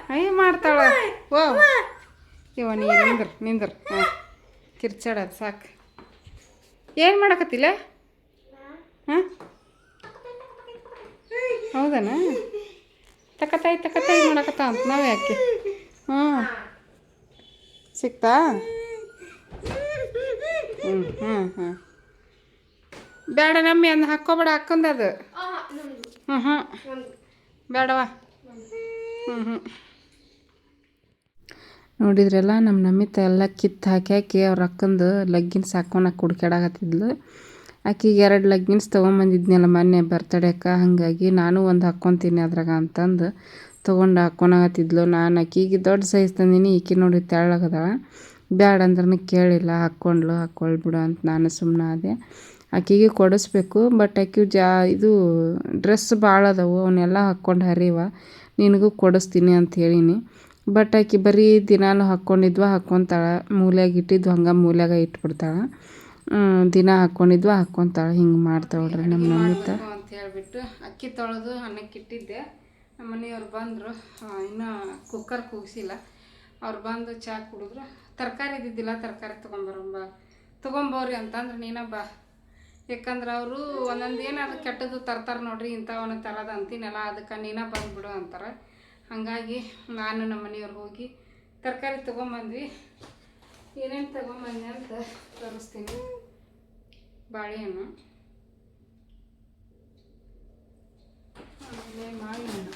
ಅಯ್ಯ ಮಾಡ್ತಾಳ. ಓ. ಇವ ನೀ ನಿಂದ್ರ ನಿಂದ್ರ. ಹಾಂ. ಕಿರ್ಚಾಡೋದು ಸಾಕು. ಏನು ಮಾಡಕತ್ತಿಲ್ಲ ಹಾಂ? ಹೌದನ? ತಕತಾಯಿ ತಕತಾಯಿ ಮಾಡಕತ್ತ ಅಂತ ನಾವು ಯಾಕೆ? ಹ್ಞೂ ಸಿಕ್ತಾ? ಹ್ಞೂ ಹ್ಞೂ ಹ್ಞೂ ಬೇಡ ನಮ್ಮಿ ಅಂದ್. ಹಾಕ್ಕೋಬೇಡ ಹಾಕೊಂದದು ಹ್ಞೂ ಹ್ಞೂ ಬೇಡವಾ ಹ್ಞೂ ಹ್ಞೂ ನೋಡಿದ್ರಲ್ಲ ನಮ್ಮ ನಮ್ಮಿತ ಎಲ್ಲ ಕಿತ್ತು ಹಾಕಿ ಹಾಕಿ ಅವ್ರ ಅಕ್ಕಂದು ಲಗ್ಗಿನ್ಸ್ ಹಾಕ್ಕೊಳಕ್ಕೆ ಹುಡ್ಕ್ಯಾಡಕತ್ತಿದ್ಲು. ಆಕಿಗೆ ಎರಡು ಲಗ್ಗಿನ್ಸ್ ತೊಗೊಂಬಂದಿದ್ನಲ್ಲ ಮೊನ್ನೆ ಬರ್ತಡೇಕ ಹಾಗಾಗಿ ನಾನು ಒಂದು ಹಾಕ್ಕೊತೀನಿ ಅದ್ರಾಗ ಅಂತಂದು ತೊಗೊಂಡು ಹಾಕ್ಕೊಳಕತ್ತಿದ್ಲು ನಾನು ಆಕಿಗೆ ದೊಡ್ಡ ಸೈಜ್ ತಂದೀನಿ ಈಕಿ ನೋಡಿ ತೆಳ್ಳಗದಾಳ. ಬ್ಯಾಡ ಅಂದ್ರೂ ಕೇಳಿಲ್ಲ ಹಾಕ್ಕೊಂಡ್ಲು ಹಾಕ್ಕೊಳ್ಬಿಡು ಅಂತ ನಾನು ಸುಮ್ಮನೆ ಆದೆ. ಆಕಿಗೆ ಕೊಡಿಸ್ಬೇಕು ಬಟ್ ಆಕಿ ಜಾ ಇದು ಡ್ರೆಸ್ ಭಾಳ ಅದಾವು ಅವನ್ನೆಲ್ಲ ಹಾಕ್ಕೊಂಡು ಹರಿವ ನಿನಗೂ ಕೊಡಿಸ್ತೀನಿ ಅಂತ ಹೇಳೀನಿ. ಬಟ್ ಆಕಿ ಬರೀ ದಿನಾಲು ಹಾಕ್ಕೊಂಡಿದ್ವ ಹಾಕ್ಕೊತಾಳೆ. ಮೂಲೆಯಾಗ ಇಟ್ಟಿದ್ದು ಹಂಗೆ ಮೂಲೆಯಾಗ ಇಟ್ಬಿಡ್ತಾಳೆ. ದಿನ ಹಾಕ್ಕೊಂಡಿದ್ವ ಹಾಕ್ಕೊತಾಳೆ. ಹಿಂಗೆ ಮಾಡ್ತಾವಳ್ರಿ ನಮ್ಮ ನಮಿತ ಅಂತ ಹೇಳ್ಬಿಟ್ಟು ಅಕ್ಕಿ ತೊಳೆದು ಅನ್ನಕ್ಕೆ ಇಟ್ಟಿದ್ದೆ. ನಮ್ಮ ಮನೆಯವ್ರು ಬಂದರು ಇನ್ನೂ ಕುಕ್ಕರ್ ಕೂಗಿಸಿಲ್ಲ. ಅವ್ರು ಬಂದು ಚಹಾ ಕುಡಿದ್ರು. ತರಕಾರಿ ಇದ್ದಿದ್ದಿಲ್ಲ ತರಕಾರಿ ತೊಗೊಂಬರಂಬ ತೊಗೊಂಬೋರಿ ಅಂತಂದ್ರೆ. ನೀನ ಬಾ. ಯಾಕಂದ್ರೆ ಅವರು ಒಂದೊಂದು ಏನಾದ್ರು ಕೆಟ್ಟದ್ದು ತರ್ತಾರೆ ನೋಡ್ರಿ ಇಂಥವನ್ನ ತರೋದು ಅಂತೀನಲ್ಲ, ಅದಕ್ಕೆ ನೀನ ಬಂದ್ಬಿಡು ಅಂತಾರೆ. ಹಾಗಾಗಿ ನಾನು ನಮ್ಮ ಮನೆಯವ್ರು ಹೋಗಿ ತರಕಾರಿ ತೊಗೊಂಬಂದ್ವಿ. ಏನೇನು ತೊಗೊಂಬಂದೆ ಅಂತ ತೋರಿಸ್ತೀನಿ. ಬಾಳೆಹಣ್ಣು. ಆಮೇಲೆ ಮಾವಿನಣ್ಣು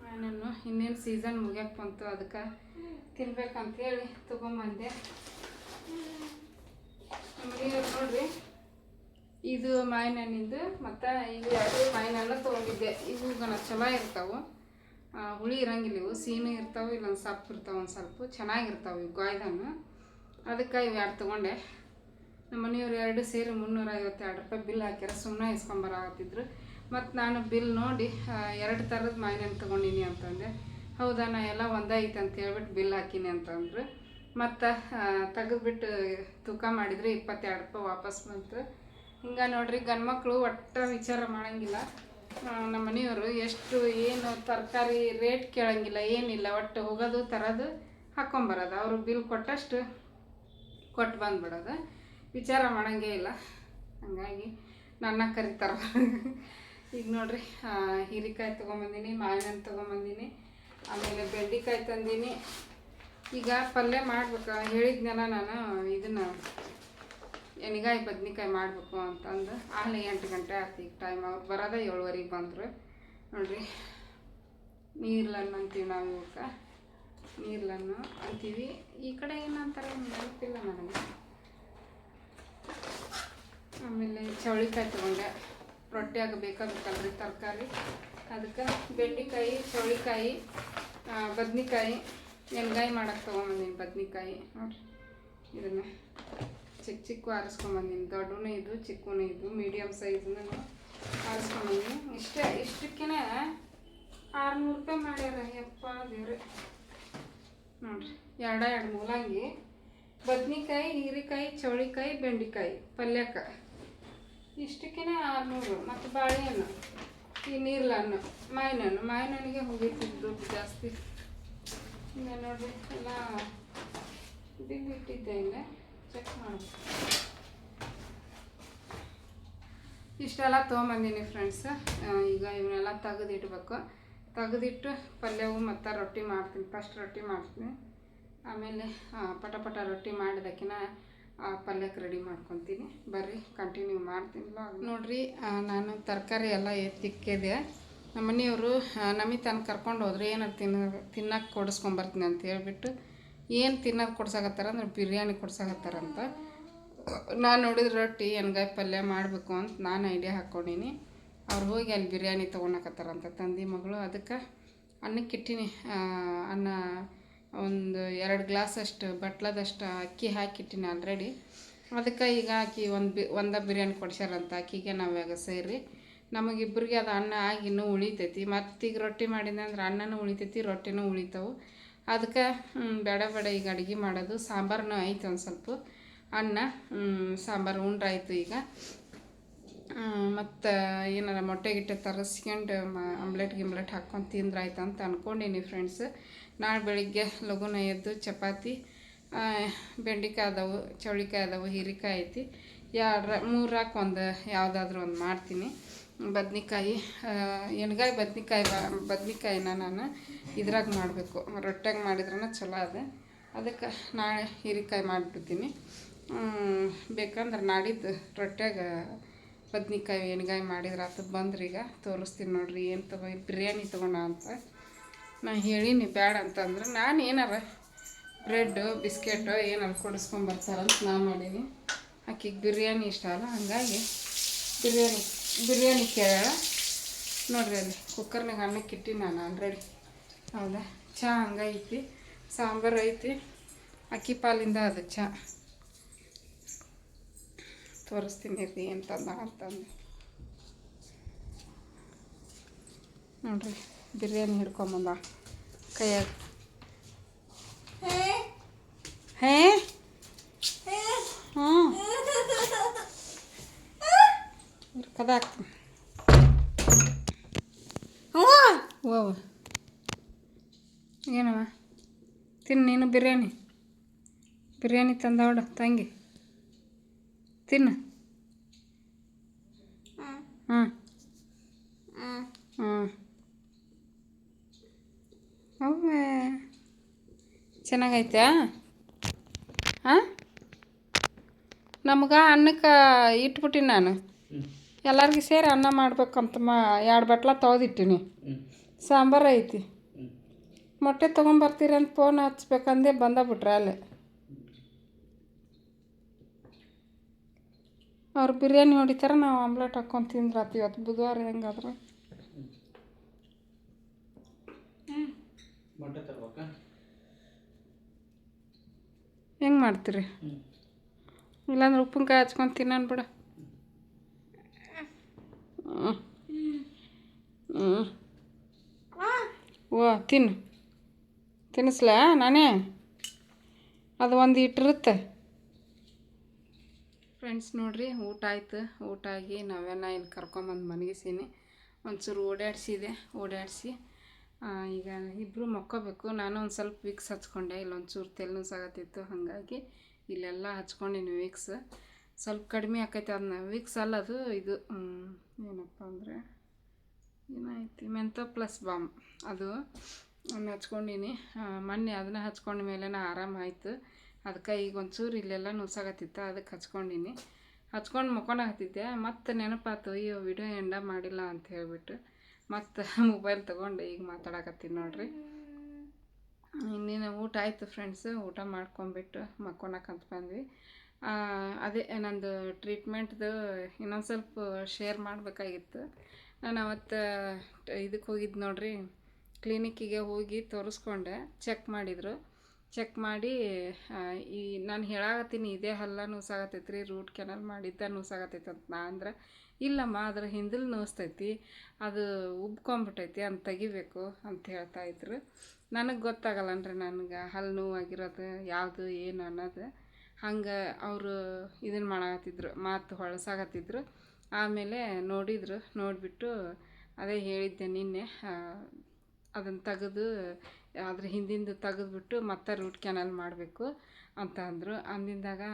ಮಾವಿನಣ್ಣು ಇನ್ನೇನು ಸೀಸನ್ ಮುಗಿಯಕ್ಕೆ ಬಂತು, ಅದಕ್ಕೆ ತಿನ್ಬೇಕಂತೇಳಿ ತೊಗೊಂಬಂದೆ. ನೋಡ್ರಿ. ಇದು ಮಾವಿನ ಹಣ್ಣಿಂದು ಮತ್ತು ಇವು ಎರಡು ಮಾವಿನ ಹಣ್ಣು ತೊಗೊಂಡಿದ್ದೆ. ಇವು ಚಲೋ ಇರ್ತಾವೆ. ಹುಳಿ ಇರಂಗಿಲ್ಲ ಇವು. ಸೀನು ಇರ್ತಾವೆ, ಇಲ್ಲೊಂದು ಸಪ್ಪು ಇರ್ತಾವೆ ಒಂದು ಸ್ವಲ್ಪ. ಚೆನ್ನಾಗಿರ್ತಾವೆ ಇವು ಗಾಯ್ದನ್ನು ಅದಕ್ಕೆ ಇವು ಎರಡು ತೊಗೊಂಡೆ. ನಮ್ಮ ಮನೆಯವ್ರು ಎರಡು ಸೇರಿ ಮುನ್ನೂರ ಐವತ್ತೆರಡು ರೂಪಾಯಿ ಬಿಲ್ ಹಾಕ್ಯಾರ. ಸುಮ್ಮನೆ ಇಸ್ಕೊಂಬರಾಗತ್ತಿದ್ರು ಮತ್ತು ನಾನು ಬಿಲ್ ನೋಡಿ ಎರಡು ಥರದ ಮಾವಿನ ಹಣ್ಣು ತೊಗೊಂಡಿನಿ ಅಂತಂದೆ. ಹೌದಾ, ನಾ ಎಲ್ಲ ಒಂದೇ ಐತೆ ಅಂತ ಹೇಳ್ಬಿಟ್ಟು ಬಿಲ್ ಹಾಕಿನಿ ಅಂತಂದ್ರು. ಮತ್ತು ತೆಗೆದ್ಬಿಟ್ಟು ತೂಕ ಮಾಡಿದ್ರೆ ಇಪ್ಪತ್ತೆರಡು ರೂಪಾಯಿ ವಾಪಸ್ ಬಂತು. ಹಿಂಗೆ ನೋಡ್ರಿ, ಗಂಡ್ಮಕ್ಳು ಒಟ್ಟು ವಿಚಾರ ಮಾಡೋಂಗಿಲ್ಲ. ನಮ್ಮ ಮನೆಯವರು ಎಷ್ಟು ಏನು ತರಕಾರಿ ರೇಟ್ ಕೇಳೋಂಗಿಲ್ಲ, ಏನಿಲ್ಲ. ಒಟ್ಟು ಹೋಗೋದು, ತರೋದು ಹಾಕ್ಕೊಂಬರೋದು ಅವರು ಬಿಲ್ ಕೊಟ್ಟಷ್ಟು ಕೊಟ್ಟು ಬಂದ್ಬಿಡೋದು. ವಿಚಾರ ಮಾಡೋಂಗೇ ಇಲ್ಲ. ಹಂಗಾಗಿ ನನ್ನ ಕರಿತಾರೆ. ಈಗ ನೋಡ್ರಿ ಹೀರಿಕಾಯಿ ತೊಗೊಂಬಂದಿನಿ ಮಾವಿನ ತೊಗೊಂಬಂದಿನಿ, ಆಮೇಲೆ ಬೆಂಡೆಕಾಯಿ ತಂದೀನಿ. ಈಗ ಪಲ್ಯ ಮಾಡ್ಬೇಕು, ಹೇಳಿದ್ನಲ್ಲ ನಾನು, ಇದನ್ನು ಎಣ್ಗಾಯಿ, ಬದ್ನಿಕಾಯಿ ಮಾಡಬೇಕು ಅಂತಂದು. ಆಗಲೇ ಎಂಟು ಗಂಟೆ ಆಯ್ತು ಈಗ ಟೈಮ್ ಅವ್ರು ಬರೋದೇ ಏಳುವರೆಗೆ ಬಂದರು. ನೋಡ್ರಿ, ನೀರ್ಲನ್ನು ಅಂತೀವಿ ನಾವು ಇವಕ್ಕೆ ನೀರ್ಲನ್ನು ಅಂತೀವಿ. ಈ ಕಡೆ ಏನಂತಾರೆ ನೆನಪಿಲ್ಲ ನನಗೆ. ಆಮೇಲೆ ಚೌಳಿಕಾಯಿ ತೊಗೊಂಡೆ. ರೊಟ್ಟಿಯಾಗ ಬೇಕಾಗಬೇಕಲ್ರಿ ತರಕಾರಿ. ಅದಕ್ಕೆ ಬೆಂಡೆಕಾಯಿ, ಚೌಳಿಕಾಯಿ ಬದ್ನಿಕಾಯಿ. ಎಣ್ಗಾಯಿ ಮಾಡಕ್ಕೆ ತೊಗೊಂಬಂದಿನಿ, ಬದ್ನಿಕಾಯಿ. ನೋಡ್ರಿ, ಇದನ್ನು ಚಿಕ್ಕ ಚಿಕ್ಕ ಆರಿಸ್ಕೊಂಬಂದೀನಿ. ದೊಡ್ಡನೇ ಇದು, ಚಿಕ್ಕನೇ ಇದು ಮೀಡಿಯಮ್ ಸೈಜ್ನ ಆರಿಸ್ಕೊಂಬಂದೀನಿ. ಇಷ್ಟೇ ಇಷ್ಟಕ್ಕೇ ಆರುನೂರು ರೂಪಾಯಿ ಮಾಡ್ಯಾರ. ಯಪ್ಪ ದೇವ್ರಿ. ನೋಡ್ರಿ, ಎರಡ, ಎರಡು ಮೂಲಂಗಿ, ಬದ್ನಿಕಾಯಿ, ಹೀರೆಕಾಯಿ, ಚೌಳಿಕಾಯಿ, ಬೆಂಡೆಕಾಯಿ ಪಲ್ಯಕ್ಕೆ ಇಷ್ಟಕ್ಕೇ ಆರುನೂರು. ಮತ್ತು ಬಾಳೆಹಣ್ಣು, ಈ ನೀರ್ಲಣ್ಣು ಮಾಯಿನಣ್ಣು ಮಾವಿನಹಣ್ಣಿಗೆ ಹೋಗಿತ್ತು ದುಡ್ಡು ಜಾಸ್ತಿ. ಈಗ ನೋಡಿರಿ ಎಲ್ಲ ಬಿಲ್ ಇಟ್ಟಿದ್ದೆ ಇಲ್ಲ ಚೆಕ್ ಮಾಡಿ. ಇಷ್ಟೆಲ್ಲ ತೊಗೊಂಬಂದೀನಿ ಫ್ರೆಂಡ್ಸ್ ಈಗ ಇವನ್ನೆಲ್ಲ ತೆಗೆದಿಡ್ಬೇಕು. ತೆಗೆದಿಟ್ಟು ಪಲ್ಯವು ಮತ್ತು ರೊಟ್ಟಿ ಮಾಡ್ತೀನಿ. ಫಸ್ಟ್ ರೊಟ್ಟಿ ಮಾಡ್ತೀನಿ. ಆಮೇಲೆ ಪಟ ಪಟ ರೊಟ್ಟಿ ಮಾಡಿದಕ್ಕಿನ ಪಲ್ಯಕ್ಕೆ ರೆಡಿ ಮಾಡ್ಕೊತೀನಿ. ಬರ್ರಿ ಕಂಟಿನ್ಯೂ ಮಾಡ್ತೀನಿ ನೋಡ್ರಿ ನಾನು ತರಕಾರಿ ಎಲ್ಲ ಎತ್ತಿಕ್ಕಿದೆ ನಮ್ಮ ಮನೆಯವರು ನಮಗೆ ತಾನು ಕರ್ಕೊಂಡು ಹೋದ್ರೆ ಏನಾರು ತಿನ್ನ ತಿನ್ನಕ್ಕೆ ಕೊಡಿಸ್ಕೊಂಬರ್ತೀನಿ ಅಂತ ಹೇಳ್ಬಿಟ್ಟು, ಏನು ತಿನ್ನೋದು ಕೊಡ್ಸಾಕತ್ತಾರ ಅಂದ್ರೆ ಬಿರಿಯಾನಿ ಕೊಡ್ಸಾಕತ್ತಾರಂತ ನಾನು ನೋಡಿದ್ರೆ ರೊಟ್ಟಿ, ಎಣ್ಗಾಯಿ ಪಲ್ಯ ಮಾಡಬೇಕು ಅಂತ ನಾನು ಐಡಿಯಾ ಹಾಕ್ಕೊಂಡೀನಿ ಅವ್ರು ಹೋಗಿ ಅಲ್ಲಿ ಬಿರಿಯಾನಿ ತೊಗೊಳಕತ್ತಾರಂತ ತಂದೆ ಮಗಳು. ಅದಕ್ಕೆ ಅನ್ನಕ್ಕೆ ಇಟ್ಟಿನಿ. ಅನ್ನ ಒಂದು ಎರಡು ಗ್ಲಾಸಷ್ಟು, ಬಟ್ಲದಷ್ಟು ಅಕ್ಕಿ ಹಾಕಿಟ್ಟಿನಿ ಆಲ್ರೆಡಿ ಅದಕ್ಕೆ ಈಗ ಆಕಿ ಒಂದು ಬಿ, ಒಂದ ಬಿರಿಯಾನಿ ಕೊಡ್ಸ್ಯಾರಂತ ಆಕಿಗೆ ನಾವ್ಯಾಗ ಸೇರಿ ನಮಗಿಬ್ಬರಿಗೆ ಅದು ಅನ್ನ ಆಗಿ ಇನ್ನೂ ಉಳಿತೈತಿ. ಈಗ ರೊಟ್ಟಿ ಮಾಡಿದ ಅಂದ್ರೆ ಅನ್ನನೂ ಉಳಿತೈತಿ, ರೊಟ್ಟಿನೂ ಉಳಿತಾವು. ಅದಕ್ಕೆ ಬೇಡ ಬೇಡ ಈಗ ಅಡುಗೆ ಮಾಡೋದು. ಸಾಂಬಾರನೂ ಐತೆ ಒಂದು ಸ್ವಲ್ಪ. ಅನ್ನ ಸಾಂಬಾರು ಉಂಡ್ರಾಯ್ತು ಈಗ. ಮತ್ತು ಏನಾರ ಮೊಟ್ಟೆ ಗಿಟ್ಟೆ ತರಿಸ್ಕೊಂಡು ಆಮ್ಲೆಟ್ ಗಿಮ್ಲೆಟ್ ಹಾಕ್ಕೊಂಡು ತಿಂದ್ರಾಯ್ತು ಅಂತ ಅಂದ್ಕೊಂಡೀನಿ ಫ್ರೆಂಡ್ಸ್. ನಾಳೆ ಬೆಳಿಗ್ಗೆ ಲಘುನ ಎದ್ದು ಚಪಾತಿ ಬೆಂಡೆಕಾಯಿ ಅದಾವು ಚೌಳಿಕಾಯಿ ಅದಾವು ಹೀರಿಕಾಯಿ ಐತಿ. ಎರಡು ಮೂರಕ್ಕೆ ಒಂದು, ಯಾವುದಾದ್ರೂ ಒಂದು ಮಾಡ್ತೀನಿ. ಬದ್ನಿಕಾಯಿ ಎಣ್ಗಾಯಿ ಬದ್ನಿಕಾಯಿ ಬದ್ನಿಕಾಯಿನ ನಾನು ಇದ್ರಾಗ ಮಾಡಬೇಕು. ರೊಟ್ಯಾಗ ಮಾಡಿದ್ರನ ಚಲೋ ಅದ. ಅದಕ್ಕೆ ನಾಳೆ ಹೀರೆಕಾಯಿ ಮಾಡಿಬಿಡ್ತೀನಿ. ಬೇಕಂದ್ರೆ ನಾಡಿದ್ದು ರೊಟ್ಯಾಗ ಬದ್ನಿಕಾಯಿ, ಎಣ್ಗಾಯಿ ಮಾಡಿದ್ರೆ ಆತು ಬಂದ್ರೆ ಈಗ ತೋರಿಸ್ತೀನಿ ನೋಡ್ರಿ ಏನು ತಗೋ ಬಿರಿಯಾನಿ ತೊಗೋಣ ಅಂತ. ನಾ ಹೇಳೀನಿ ಬ್ಯಾಡ ಅಂತಂದ್ರೆ ನಾನು ಏನಾರ ಬ್ರೆಡ್ಡು ಬಿಸ್ಕೆಟು ಏನಾರು ಕೊಡಿಸ್ಕೊಂಬರ್ತಾರಂತ ನಾ ಮಾಡೀನಿ. ಆಕಿಗೆ ಬಿರಿಯಾನಿ ಇಷ್ಟ ಅಲ್ಲ, ಹಂಗಾಗಿ ಬಿರಿಯಾನಿ. ಬಿರಿಯಾನಿ ಕೇಳೋಣ ನೋಡ್ರಿ ಅಲ್ಲಿ ಕುಕ್ಕರ್ನಾಗ ಅನ್ನಕ್ಕೆ ಇಟ್ಟಿ ನಾನು ಆಲ್ರೆಡಿ ಹೌದಾ? ಚಹಾ ಹಂಗೈತಿ ಸಾಂಬಾರು ಐತಿ. ಅಕ್ಕಿ ಪಾಲಿಂದ ಅದು ಚಹಾ ತೋರಿಸ್ತೀನಿ ರೀ ಅಂತಂದ ಅಂತಂದು. ನೋಡ್ರಿ ಬಿರಿಯಾನಿ ಹಿಡ್ಕೊಂಬಂದ ಕೈಯಾಗ. ಹೇ ಹ್ಞೂ ಹಾಕ್ತೀನಿ ಓ ಏನವ ತಿನ್ನು ನೀನು ಬಿರಿಯಾನಿ. ಬಿರಿಯಾನಿ ತಂದವಡ ತಂಗಿ. ತಿನ್ನು. ಹಾಂ ಹಾಂ ಅವೇ ಚೆನ್ನಾಗೈತಾ? ಹಾಂ? ನಮ್ಗೆ ಅನ್ನಕ್ಕೆ ಇಟ್ಬಿಟ್ಟಿನಿ ನಾನು. ಎಲ್ಲರಿಗೂ ಸೇರಿ ಅನ್ನ ಮಾಡ್ಬೇಕಂತ ಮಾ ಎರಡು ಬಟ್ಲ ತೊಳೆದಿಟ್ಟಿನಿ ಸಾಂಬಾರು ಐತಿ. ಮೊಟ್ಟೆ ತೊಗೊಂಬರ್ತೀರಿ ಅಂತ ಫೋನ್ ಹಚ್ಬೇಕಂದೆ ಬಂದ ಅಲ್ಲಿ ಅಲ್ಲೇ. ಅವ್ರು ಬಿರಿಯಾನಿ ಹೊಡಿತಾರೆ ನಾವು ಆಮ್ಲೆಟ್ ಹಾಕ್ಕೊಂಡು ತಿಂದ್ರಾತು ಇವತ್ತು ಬುಧವಾರ ಹೆಂಗಾದ್ರೆ. ಹೆಂಗೆ ಮಾಡ್ತೀರಿ? ಇಲ್ಲಾಂದ್ರೆ ಉಪ್ಪಿನಕಾಯಿ ಹಚ್ಕೊಂಡು ತಿನ್ನೋಣ ಬಿಡ. ಓ ತಿನ್ನು ತಿನ್ನಿಸ್ಲಾ ನಾನೇ ಅದು ಒಂದು ಇಟ್ಟಿರುತ್ತೆ ಫ್ರೆಂಡ್ಸ್ ನೋಡಿರಿ ಊಟ ಆಯ್ತು ಊಟ ಆಗಿ ನಾವೆಲ್ಲ ಇಲ್ಲಿ ಕರ್ಕೊಂಬಂದು ಮನಗಿಸೀನಿ ಒಂಚೂರು ಓಡಾಡಿಸಿದೆ ಓಡಾಡಿಸಿ ಈಗ ಇಬ್ಬರು ಮಕ್ಕೋಬೇಕು ನಾನು ಒಂದು ಸ್ವಲ್ಪ ವಿಕ್ಸ್ ಹಚ್ಕೊಂಡೆ ಇಲ್ಲೊಂಚೂರು ತೆಲು ಸಾಗತ್ತಿತ್ತು ಹಾಗಾಗಿ ಇಲ್ಲೆಲ್ಲ ಹಚ್ಕೊಂಡಿನಿ ವಿಕ್ಸ್ ಸ್ವಲ್ಪ ಕಡಿಮೆ ಆಕೈತೆ ಅದನ್ನ ವಿಕ್ಸ್ ಅಲ್ಲ ಅದು, ಇದು ಏನಪ್ಪ ಅಂದರೆ, ಏನಾಯ್ತು ಮೆಂತೋ ಪ್ಲಸ್ ಬಾಮ್. ಅದು ಅದನ್ನ ಹಚ್ಕೊಂಡಿನಿ. ಮೊನ್ನೆ ಅದನ್ನ ಹಚ್ಕೊಂಡ ಮೇಲೆ ಆರಾಮ ಆಯಿತು. ಅದಕ್ಕೆ ಈಗ ಒಂಚೂರು ಇಲ್ಲೆಲ್ಲ ನುಸಾಗತ್ತಿತ್ತು ಅದಕ್ಕೆ ಹಚ್ಕೊಂಡಿನಿ. ಹಚ್ಕೊಂಡು ಮಕ್ಕೊಳಕತ್ತಿದ್ದೆ ಮತ್ತೆ ನೆನಪಾತು, ಅಯ್ಯೋ, ವಿಡಿಯೋ ಎಂಡ ಮಾಡಿಲ್ಲ ಅಂತ ಹೇಳಿಬಿಟ್ಟು. ಮತ್ತು ಮೊಬೈಲ್ ತೊಗೊಂಡು ಈಗ ಮಾತಾಡಕತ್ತೀನಿ ನೋಡ್ರಿ. ಇನ್ನೇನು ಊಟ ಆಯಿತು ಫ್ರೆಂಡ್ಸು ಊಟ ಮಾಡ್ಕೊಂಬಿಟ್ಟು ಮಕ್ಕೊಳಕಂತ ಬಂದ್ವಿ. ಅದೇ ನಂದು ಟ್ರೀಟ್ಮೆಂಟ್ದು ಇನ್ನೊಂದು ಸ್ವಲ್ಪ ಶೇರ್ ಮಾಡಬೇಕಾಗಿತ್ತು. ನಾನು ಅವತ್ತು ಇದಕ್ಕೆ ಹೋಗಿದ್ದು ನೋಡ್ರಿ ಕ್ಲಿನಿಕ್ಕಿಗೆ ಹೋಗಿ ತೋರಿಸ್ಕೊಂಡೆ ಚೆಕ್ ಮಾಡಿದರು. ಚೆಕ್ ಮಾಡಿ ಈ ನಾನು ಹೇಳಾಗತ್ತೀನಿ ಇದೇ ಹಲ್ಲ ನುಸಾಗತೈತಿ ರೀ ರೂಟ್ ಕೆನಲ್ ಮಾಡಿದ್ದ ನೂಸಾಗತ್ತೈತಿ ಅಂತ ನಾ ಅಂದ್ರೆ, ಇಲ್ಲಮ್ಮ, ಅದ್ರ ಹಿಂದಲ್ ನೋಸ್ತೈತಿ, ಅದು ಉಬ್ಕೊಂಬಿಟ್ಟೈತಿ ಅಂತ ತೆಗಿಬೇಕು ಅಂತ ಹೇಳ್ತಾ ಇದ್ರು. ನನಗೆ ಗೊತ್ತಾಗಲ್ಲನ್ರಿ ನನಗೆ, ಹಲ್ಲು ನೋವಾಗಿರೋದು, ಯಾವುದು, ಏನು ಅನ್ನೋದು. ಹಂಗೆ ಅವರು ಇದನ್ನು ಮಾಡಾಕತ್ತಿದ್ರು, ಮಾತು ಹೊಳಸಾಕತ್ತಿದ್ರು. ಆಮೇಲೆ ನೋಡಿದ್ರು, ನೋಡಿಬಿಟ್ಟು ಅದೇ ಹೇಳಿದ್ದೆ ನಿನ್ನೆ ಅದನ್ನು ತೆಗೆದು ಅದ್ರ ಹಿಂದಿಂದು ತೆಗೆದ್ಬಿಟ್ಟು ಮತ್ತೆ ರೂಟ್ ಕ್ಯಾನಲ್ ಮಾಡಬೇಕು ಅಂತ ಅಂದರು. ಅಂದಿಂದಾಗ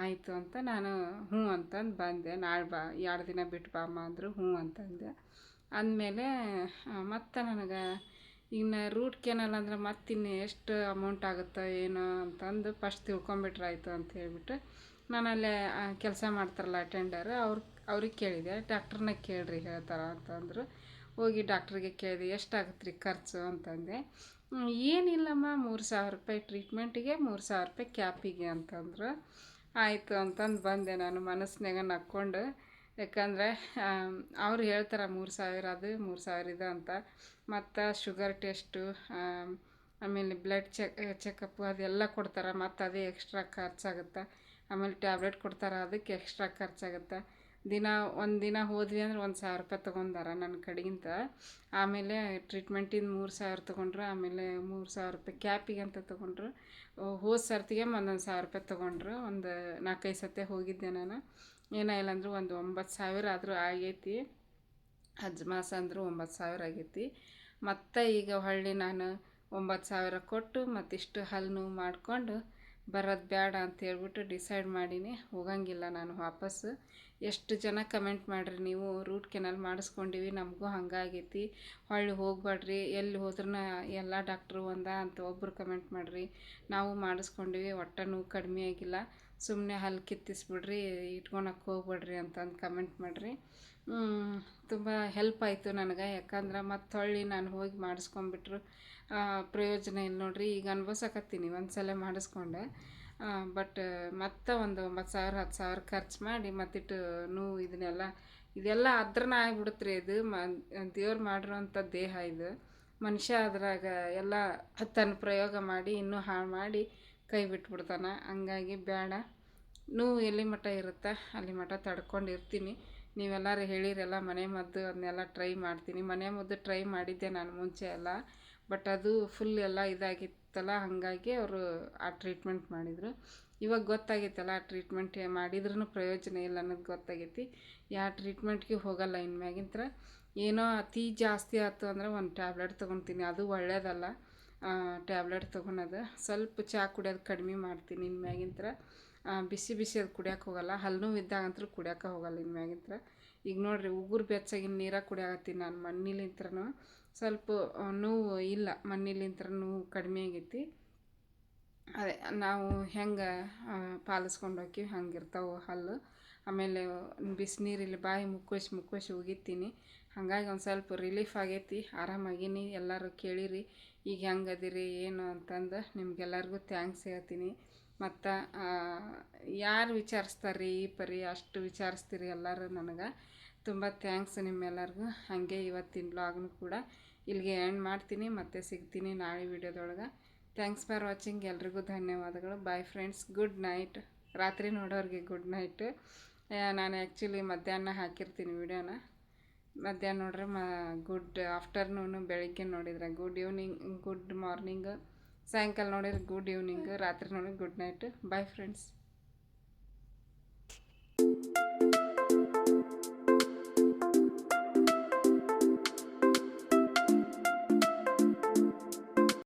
ಆಯಿತು ಅಂತ ನಾನು ಹ್ಞೂ ಅಂತಂದು ಬಂದೆ. ನಾಳೆ ಬಾ ಎರಡು ದಿನ ಬಿಟ್ಟು ಬಾಮ್ಮ ಅಂದರು, ಹ್ಞೂ ಅಂತಂದೆ ಅಂದಮೇಲೆ ಮತ್ತೆ ನನಗೆ ಇನ್ನು ರೂಟ್ ಕೆನಲ್ ಅಂದ್ರೆ ಮತ್ತಿನ್ನು ಎಷ್ಟು ಅಮೌಂಟ್ ಆಗುತ್ತೆ ಏನು ಅಂತಂದು ಫಸ್ಟ್ ತಿಳ್ಕೊಂಬಿಟ್ರಾಯ್ತು ಅಂತ ಹೇಳಿಬಿಟ್ಟು ನಾನು ಅಲ್ಲೇ ಕೆಲಸ ಮಾಡ್ತಾರಲ್ಲ ಅಟೆಂಡರ್ ಅವ್ರು, ಅವ್ರಿಗೆ ಕೇಳಿದೆ ಡಾಕ್ಟ್ರನ್ನ ಕೇಳ್ರಿ ಹೇಳ್ತಾರ ಅಂತಂದರು. ಹೋಗಿ ಡಾಕ್ಟ್ರಿಗೆ ಕೇಳಿದೆ ಎಷ್ಟಾಗುತ್ತೆ ರೀ ಖರ್ಚು ಅಂತಂದೆ. ಏನಿಲ್ಲಮ್ಮ, ಮೂರು ಸಾವಿರ ರೂಪಾಯಿ ಟ್ರೀಟ್ಮೆಂಟಿಗೆ ಮೂರು ಸಾವಿರ ರೂಪಾಯಿ ಕ್ಯಾಪಿಗೆ ಅಂತಂದರು. ಆಯಿತು ಅಂತಂದು ಬಂದೆ ನಾನು ಮನಸ್ಸಿನಾಗ ನಕ್ಕೊಂಡು. ಯಾಕಂದರೆ ಅವ್ರು ಹೇಳ್ತಾರೆ ಮೂರು ಸಾವಿರ ಅದು, ಮೂರು ಸಾವಿರ ಇದು ಅಂತ. ಮತ್ತು ಶುಗರ್ ಟೆಸ್ಟು ಆಮೇಲೆ ಬ್ಲಡ್ ಚೆಕ್ ಚೆಕಪ್ಪು ಅದೆಲ್ಲ ಕೊಡ್ತಾರೆ. ಮತ್ತು ಅದೇ ಎಕ್ಸ್ಟ್ರಾ ಖರ್ಚಾಗುತ್ತೆ ಆಮೇಲೆ ಟ್ಯಾಬ್ಲೆಟ್ ಕೊಡ್ತಾರೆ. ಅದಕ್ಕೆ ಎಕ್ಸ್ಟ್ರಾ ಖರ್ಚಾಗುತ್ತೆ ದಿನ ಒಂದು ದಿನ ಹೋದ್ವಿ ಅಂದ್ರೆ ಒಂದು ಸಾವಿರ ರೂಪಾಯಿ ತೊಗೊಂಡಾರ ನನ್ನ ಕಡೆಗಿಂತ. ಆಮೇಲೆ ಟ್ರೀಟ್ಮೆಂಟಿಂದ ಮೂರು ಸಾವಿರ ತೊಗೊಂಡ್ರು. ಆಮೇಲೆ ಮೂರು ಸಾವಿರ ರೂಪಾಯಿ ಕ್ಯಾಪಿಗೆ ಅಂತ ತೊಗೊಂಡ್ರು. ಹೋದ ಸರ್ತಿಗೆ ಒಂದೊಂದು ಸಾವಿರ ರೂಪಾಯಿ ತೊಗೊಂಡ್ರು. ಒಂದು ನಾಲ್ಕೈದು ಸತಿ ಹೋಗಿದ್ದೆ ನಾನು. ಏನಾಯಿಲ್ಲ ಅಂದರೂ ಒಂದು ಒಂಬತ್ತು ಸಾವಿರ ಆದರೂ ಆಗೈತಿ. ಅಜ್ಮಾಸ ಅಂದರು ಒಂಬತ್ತು ಸಾವಿರ ಆಗೈತಿ. ಮತ್ತು ಈಗ ಹೊಳ್ಳಿ ನಾನು ಒಂಬತ್ತು ಸಾವಿರ ಕೊಟ್ಟು ಮತ್ತಿಷ್ಟು ಹಲ್ಲು ನೋವು ಮಾಡಿಕೊಂಡು ಬರೋದು ಬೇಡ ಅಂತ ಹೇಳ್ಬಿಟ್ಟು ಡಿಸೈಡ್ ಮಾಡೀನಿ. ಹೋಗಂಗಿಲ್ಲ ನಾನು ವಾಪಸ್ಸು. ಎಷ್ಟು ಜನ ಕಮೆಂಟ್ ಮಾಡಿರಿ ನೀವು? ರೂಟ್ ಕೆನಲ್ ಮಾಡಿಸ್ಕೊಂಡಿವಿ, ನಮಗೂ ಹಂಗಾಗೈತಿ. ಹೊಳ್ಳಿ ಹೋಗ್ಬೇಡ್ರಿ ಎಲ್ಲಿ ಹೋದ್ರೂ ಎಲ್ಲ ಡಾಕ್ಟ್ರು ಒಂದ ಅಂತ ಒಬ್ಬರು ಕಮೆಂಟ್ ಮಾಡಿರಿ. ನಾವು ಮಾಡಿಸ್ಕೊಂಡಿವಿ, ಒಟ್ಟು ನೋವು ಕಡಿಮೆ ಆಗಿಲ್ಲ. ಸುಮ್ಮನೆ ಹಲ್ಲು ಕಿತ್ತಿಸ್ಬಿಡ್ರಿ ಇಟ್ಕೊಳಕ್ಕೆ ಹೋಗ್ಬೇಡ್ರಿ ಅಂತಂದು ಕಮೆಂಟ್ ಮಾಡಿರಿ. ತುಂಬ ಹೆಲ್ಪ್ ಆಯಿತು ನನಗೆ. ಯಾಕಂದ್ರೆ ಮತ್ತೆ ಹೊಳ್ಳಿ ನಾನು ಹೋಗಿ ಮಾಡಿಸ್ಕೊಂಬಿಟ್ರು. ಪ್ರಯೋಜನ ಇಲ್ಲ ನೋಡ್ರಿ, ಈಗ ಅನ್ಭವ್ಸಕತ್ತೀನಿ ಒಂದು ಸಲ ಮಾಡಿಸ್ಕೊಂಡೆ ಬಟ್ ಮತ್ತೆ ಒಂದು ಒಂಬತ್ತು ಸಾವಿರ, ಹತ್ತು ಸಾವಿರ ಖರ್ಚು ಮಾಡಿ ಮತ್ತಿಟ್ಟು ನೋವು ಇದನ್ನೆಲ್ಲ, ಇದೆಲ್ಲ ಅದ್ರನ್ನ ಆಗಿಬಿಡುತ್ತೆ ಇದು. ಮ, ದೇವ್ರು ಮಾಡಿರೋಂಥ ದೇಹ ಇದು. ಮನುಷ್ಯ ಅದ್ರಾಗ ಎಲ್ಲ ತನ್ನ ಪ್ರಯೋಗ ಮಾಡಿ, ಇನ್ನೂ ಹಾಳು ಮಾಡಿ ಕೈ ಬಿಟ್ಬಿಡ್ತಾನೆ. ಹಂಗಾಗಿ ಬೇಡ ನೋವು ಎಲ್ಲಿ ಮಟ್ಟ ಇರುತ್ತೆ, ಅಲ್ಲಿ ಮಟ್ಟ ತಡ್ಕೊಂಡು ಇರ್ತೀನಿ ನೀವೆಲ್ಲರೂ ಹೇಳಿರಲ್ಲ ಮನೆ ಮದ್ದು ಅದನ್ನೆಲ್ಲ ಟ್ರೈ ಮಾಡ್ತೀನಿ. ಮನೆ ಮದ್ದು ಟ್ರೈ ಮಾಡಿದ್ದೆ ನಾನು ಮುಂಚೆ ಎಲ್ಲ. ಬಟ್ ಅದು ಫುಲ್ ಎಲ್ಲ ಇದಾಗಿತ್ತಲ್ಲ, ಹಾಗಾಗಿ ಅವರು ಆ ಟ್ರೀಟ್ಮೆಂಟ್ ಮಾಡಿದರು. ಇವಾಗ ಗೊತ್ತಾಗೈತಲ್ಲ ಆ ಟ್ರೀಟ್ಮೆಂಟ್ ಮಾಡಿದ್ರೂ ಪ್ರಯೋಜನ ಇಲ್ಲ ಅನ್ನೋದು ಗೊತ್ತಾಗೈತಿ. ಯಾವ ಟ್ರೀಟ್ಮೆಂಟ್ಗೆ ಹೋಗಲ್ಲ ಇನ್ಮ್ಯಾಗಿಂತ್ರ ಏನೋ ಅತಿ ಜಾಸ್ತಿ ಆಯ್ತು ಅಂದ್ರೆ ಒಂದು ಟ್ಯಾಬ್ಲೆಟ್ ತೊಗೊತೀನಿ. ಅದು ಒಳ್ಳೇದಲ್ಲ. ಟ್ಯಾಬ್ಲೆಟ್ ತೊಗೊಳೋದು. ಸ್ವಲ್ಪ ಚಹಾ ಕುಡಿಯೋದು ಕಡಿಮೆ ಮಾಡ್ತೀನಿ ಇನ್ಮ್ಯಾಗಿಂತ್ರ ಬಿಸಿ ಬಿಸಿ ಅದು ಕುಡಿಯೋಕೆ ಹೋಗಲ್ಲ. ಹಲ್ಲು ನೋವು ಇದ್ದಾಗಂತೂ ಕುಡಿಯೋಕೆ ಹೋಗಲ್ಲ ಇನ್ಮ್ಯಾಗಿಂತ್ರ ಈಗ ನೋಡಿರಿ, ಉಗುರು ಬೆಚ್ಚಗಿನ ನೀರಾಗ ಕುಡಿಯಾಕತ್ತೀನಿ ನಾನು ಮಣ್ಣಿಲಿಂತ್ರನೂ. ಸ್ವಲ್ಪ ನೋವು ಇಲ್ಲ, ಮಣ್ಣಿಲಿಂತ್ರ ನೋವು ಕಡಿಮೆ ಆಗೈತಿ. ಅದೇ, ನಾವು ಹೆಂಗೆ ಪಾಲಿಸ್ಕೊಂಡು ಹೋಗ್ತೀವಿ ಹಂಗೆ ಇರ್ತಾವೆ ಹಲ್ಲು. ಆಮೇಲೆ ಬಿಸಿನೀರಲ್ಲಿ ಬಾಯಿ ಮುಕ್ಕೋಸಿ ಮುಕ್ಕೋಸಿ ಒಗಿತೀನಿ ಹಾಗಾಗಿ ಒಂದು ಸ್ವಲ್ಪ ರಿಲೀಫ್ ಆಗೈತಿ, ಆರಾಮಾಗಿನಿ, ಎಲ್ಲರೂ ಕೇಳಿರಿ. ಈಗ ಹೆಂಗೆ ಅದೀರಿ, ಏನು ಅಂತಂದು ನಿಮ್ಗೆಲ್ಲರಿಗೂ ಥ್ಯಾಂಕ್ಸ್ ಹೇಳ್ತೀನಿ. ಮತ್ತು ಯಾರು ವಿಚಾರಿಸ್ತಾರೆ ಈ ಪರಿ? ಅಷ್ಟು ವಿಚಾರಿಸ್ತೀರಿ ಎಲ್ಲರೂ ನನಗೆ. ತುಂಬ ಥ್ಯಾಂಕ್ಸ್ ನಿಮ್ಮೆಲ್ಲರಿಗೂ. ಹಾಗೆ ಇವತ್ತಿನ ಬ್ಲಾಗ್ನು ಕೂಡ ಇಲ್ಲಿಗೆ ಎಂಡ್ ಮಾಡ್ತೀನಿ. ಮತ್ತೆ ಸಿಗ್ತೀನಿ ನಾಳೆ ವಿಡಿಯೋದೊಳಗೆ. Thanks for watching. ಎಲ್ರಿಗೂ ಧನ್ಯವಾದಗಳು. ಬಾಯ್ ಫ್ರೆಂಡ್ಸ್ ಗುಡ್ ನೈಟ್ ರಾತ್ರಿ ನೋಡೋರಿಗೆ ಗುಡ್ ನೈಟ್ ನಾನು ಆ್ಯಕ್ಚುಲಿ ಮಧ್ಯಾಹ್ನ ಹಾಕಿರ್ತೀನಿ ವಿಡಿಯೋನ. ಮಧ್ಯಾಹ್ನ ನೋಡ್ರೆ ಮ ಗುಡ್ ಆಫ್ಟರ್ನೂನು ಬೆಳಗ್ಗೆ ನೋಡಿದ್ರೆ ಗುಡ್ ಈವ್ನಿಂಗ್ ಗುಡ್ ಮಾರ್ನಿಂಗ್ ಸಾಯಂಕಾಲ ನೋಡಿದ್ರೆ ಗುಡ್ ಈವ್ನಿಂಗ್ ರಾತ್ರಿ ನೋಡಿದ್ರೆ ಗುಡ್ ನೈಟ್ ಬಾಯ್ ಫ್ರೆಂಡ್ಸ್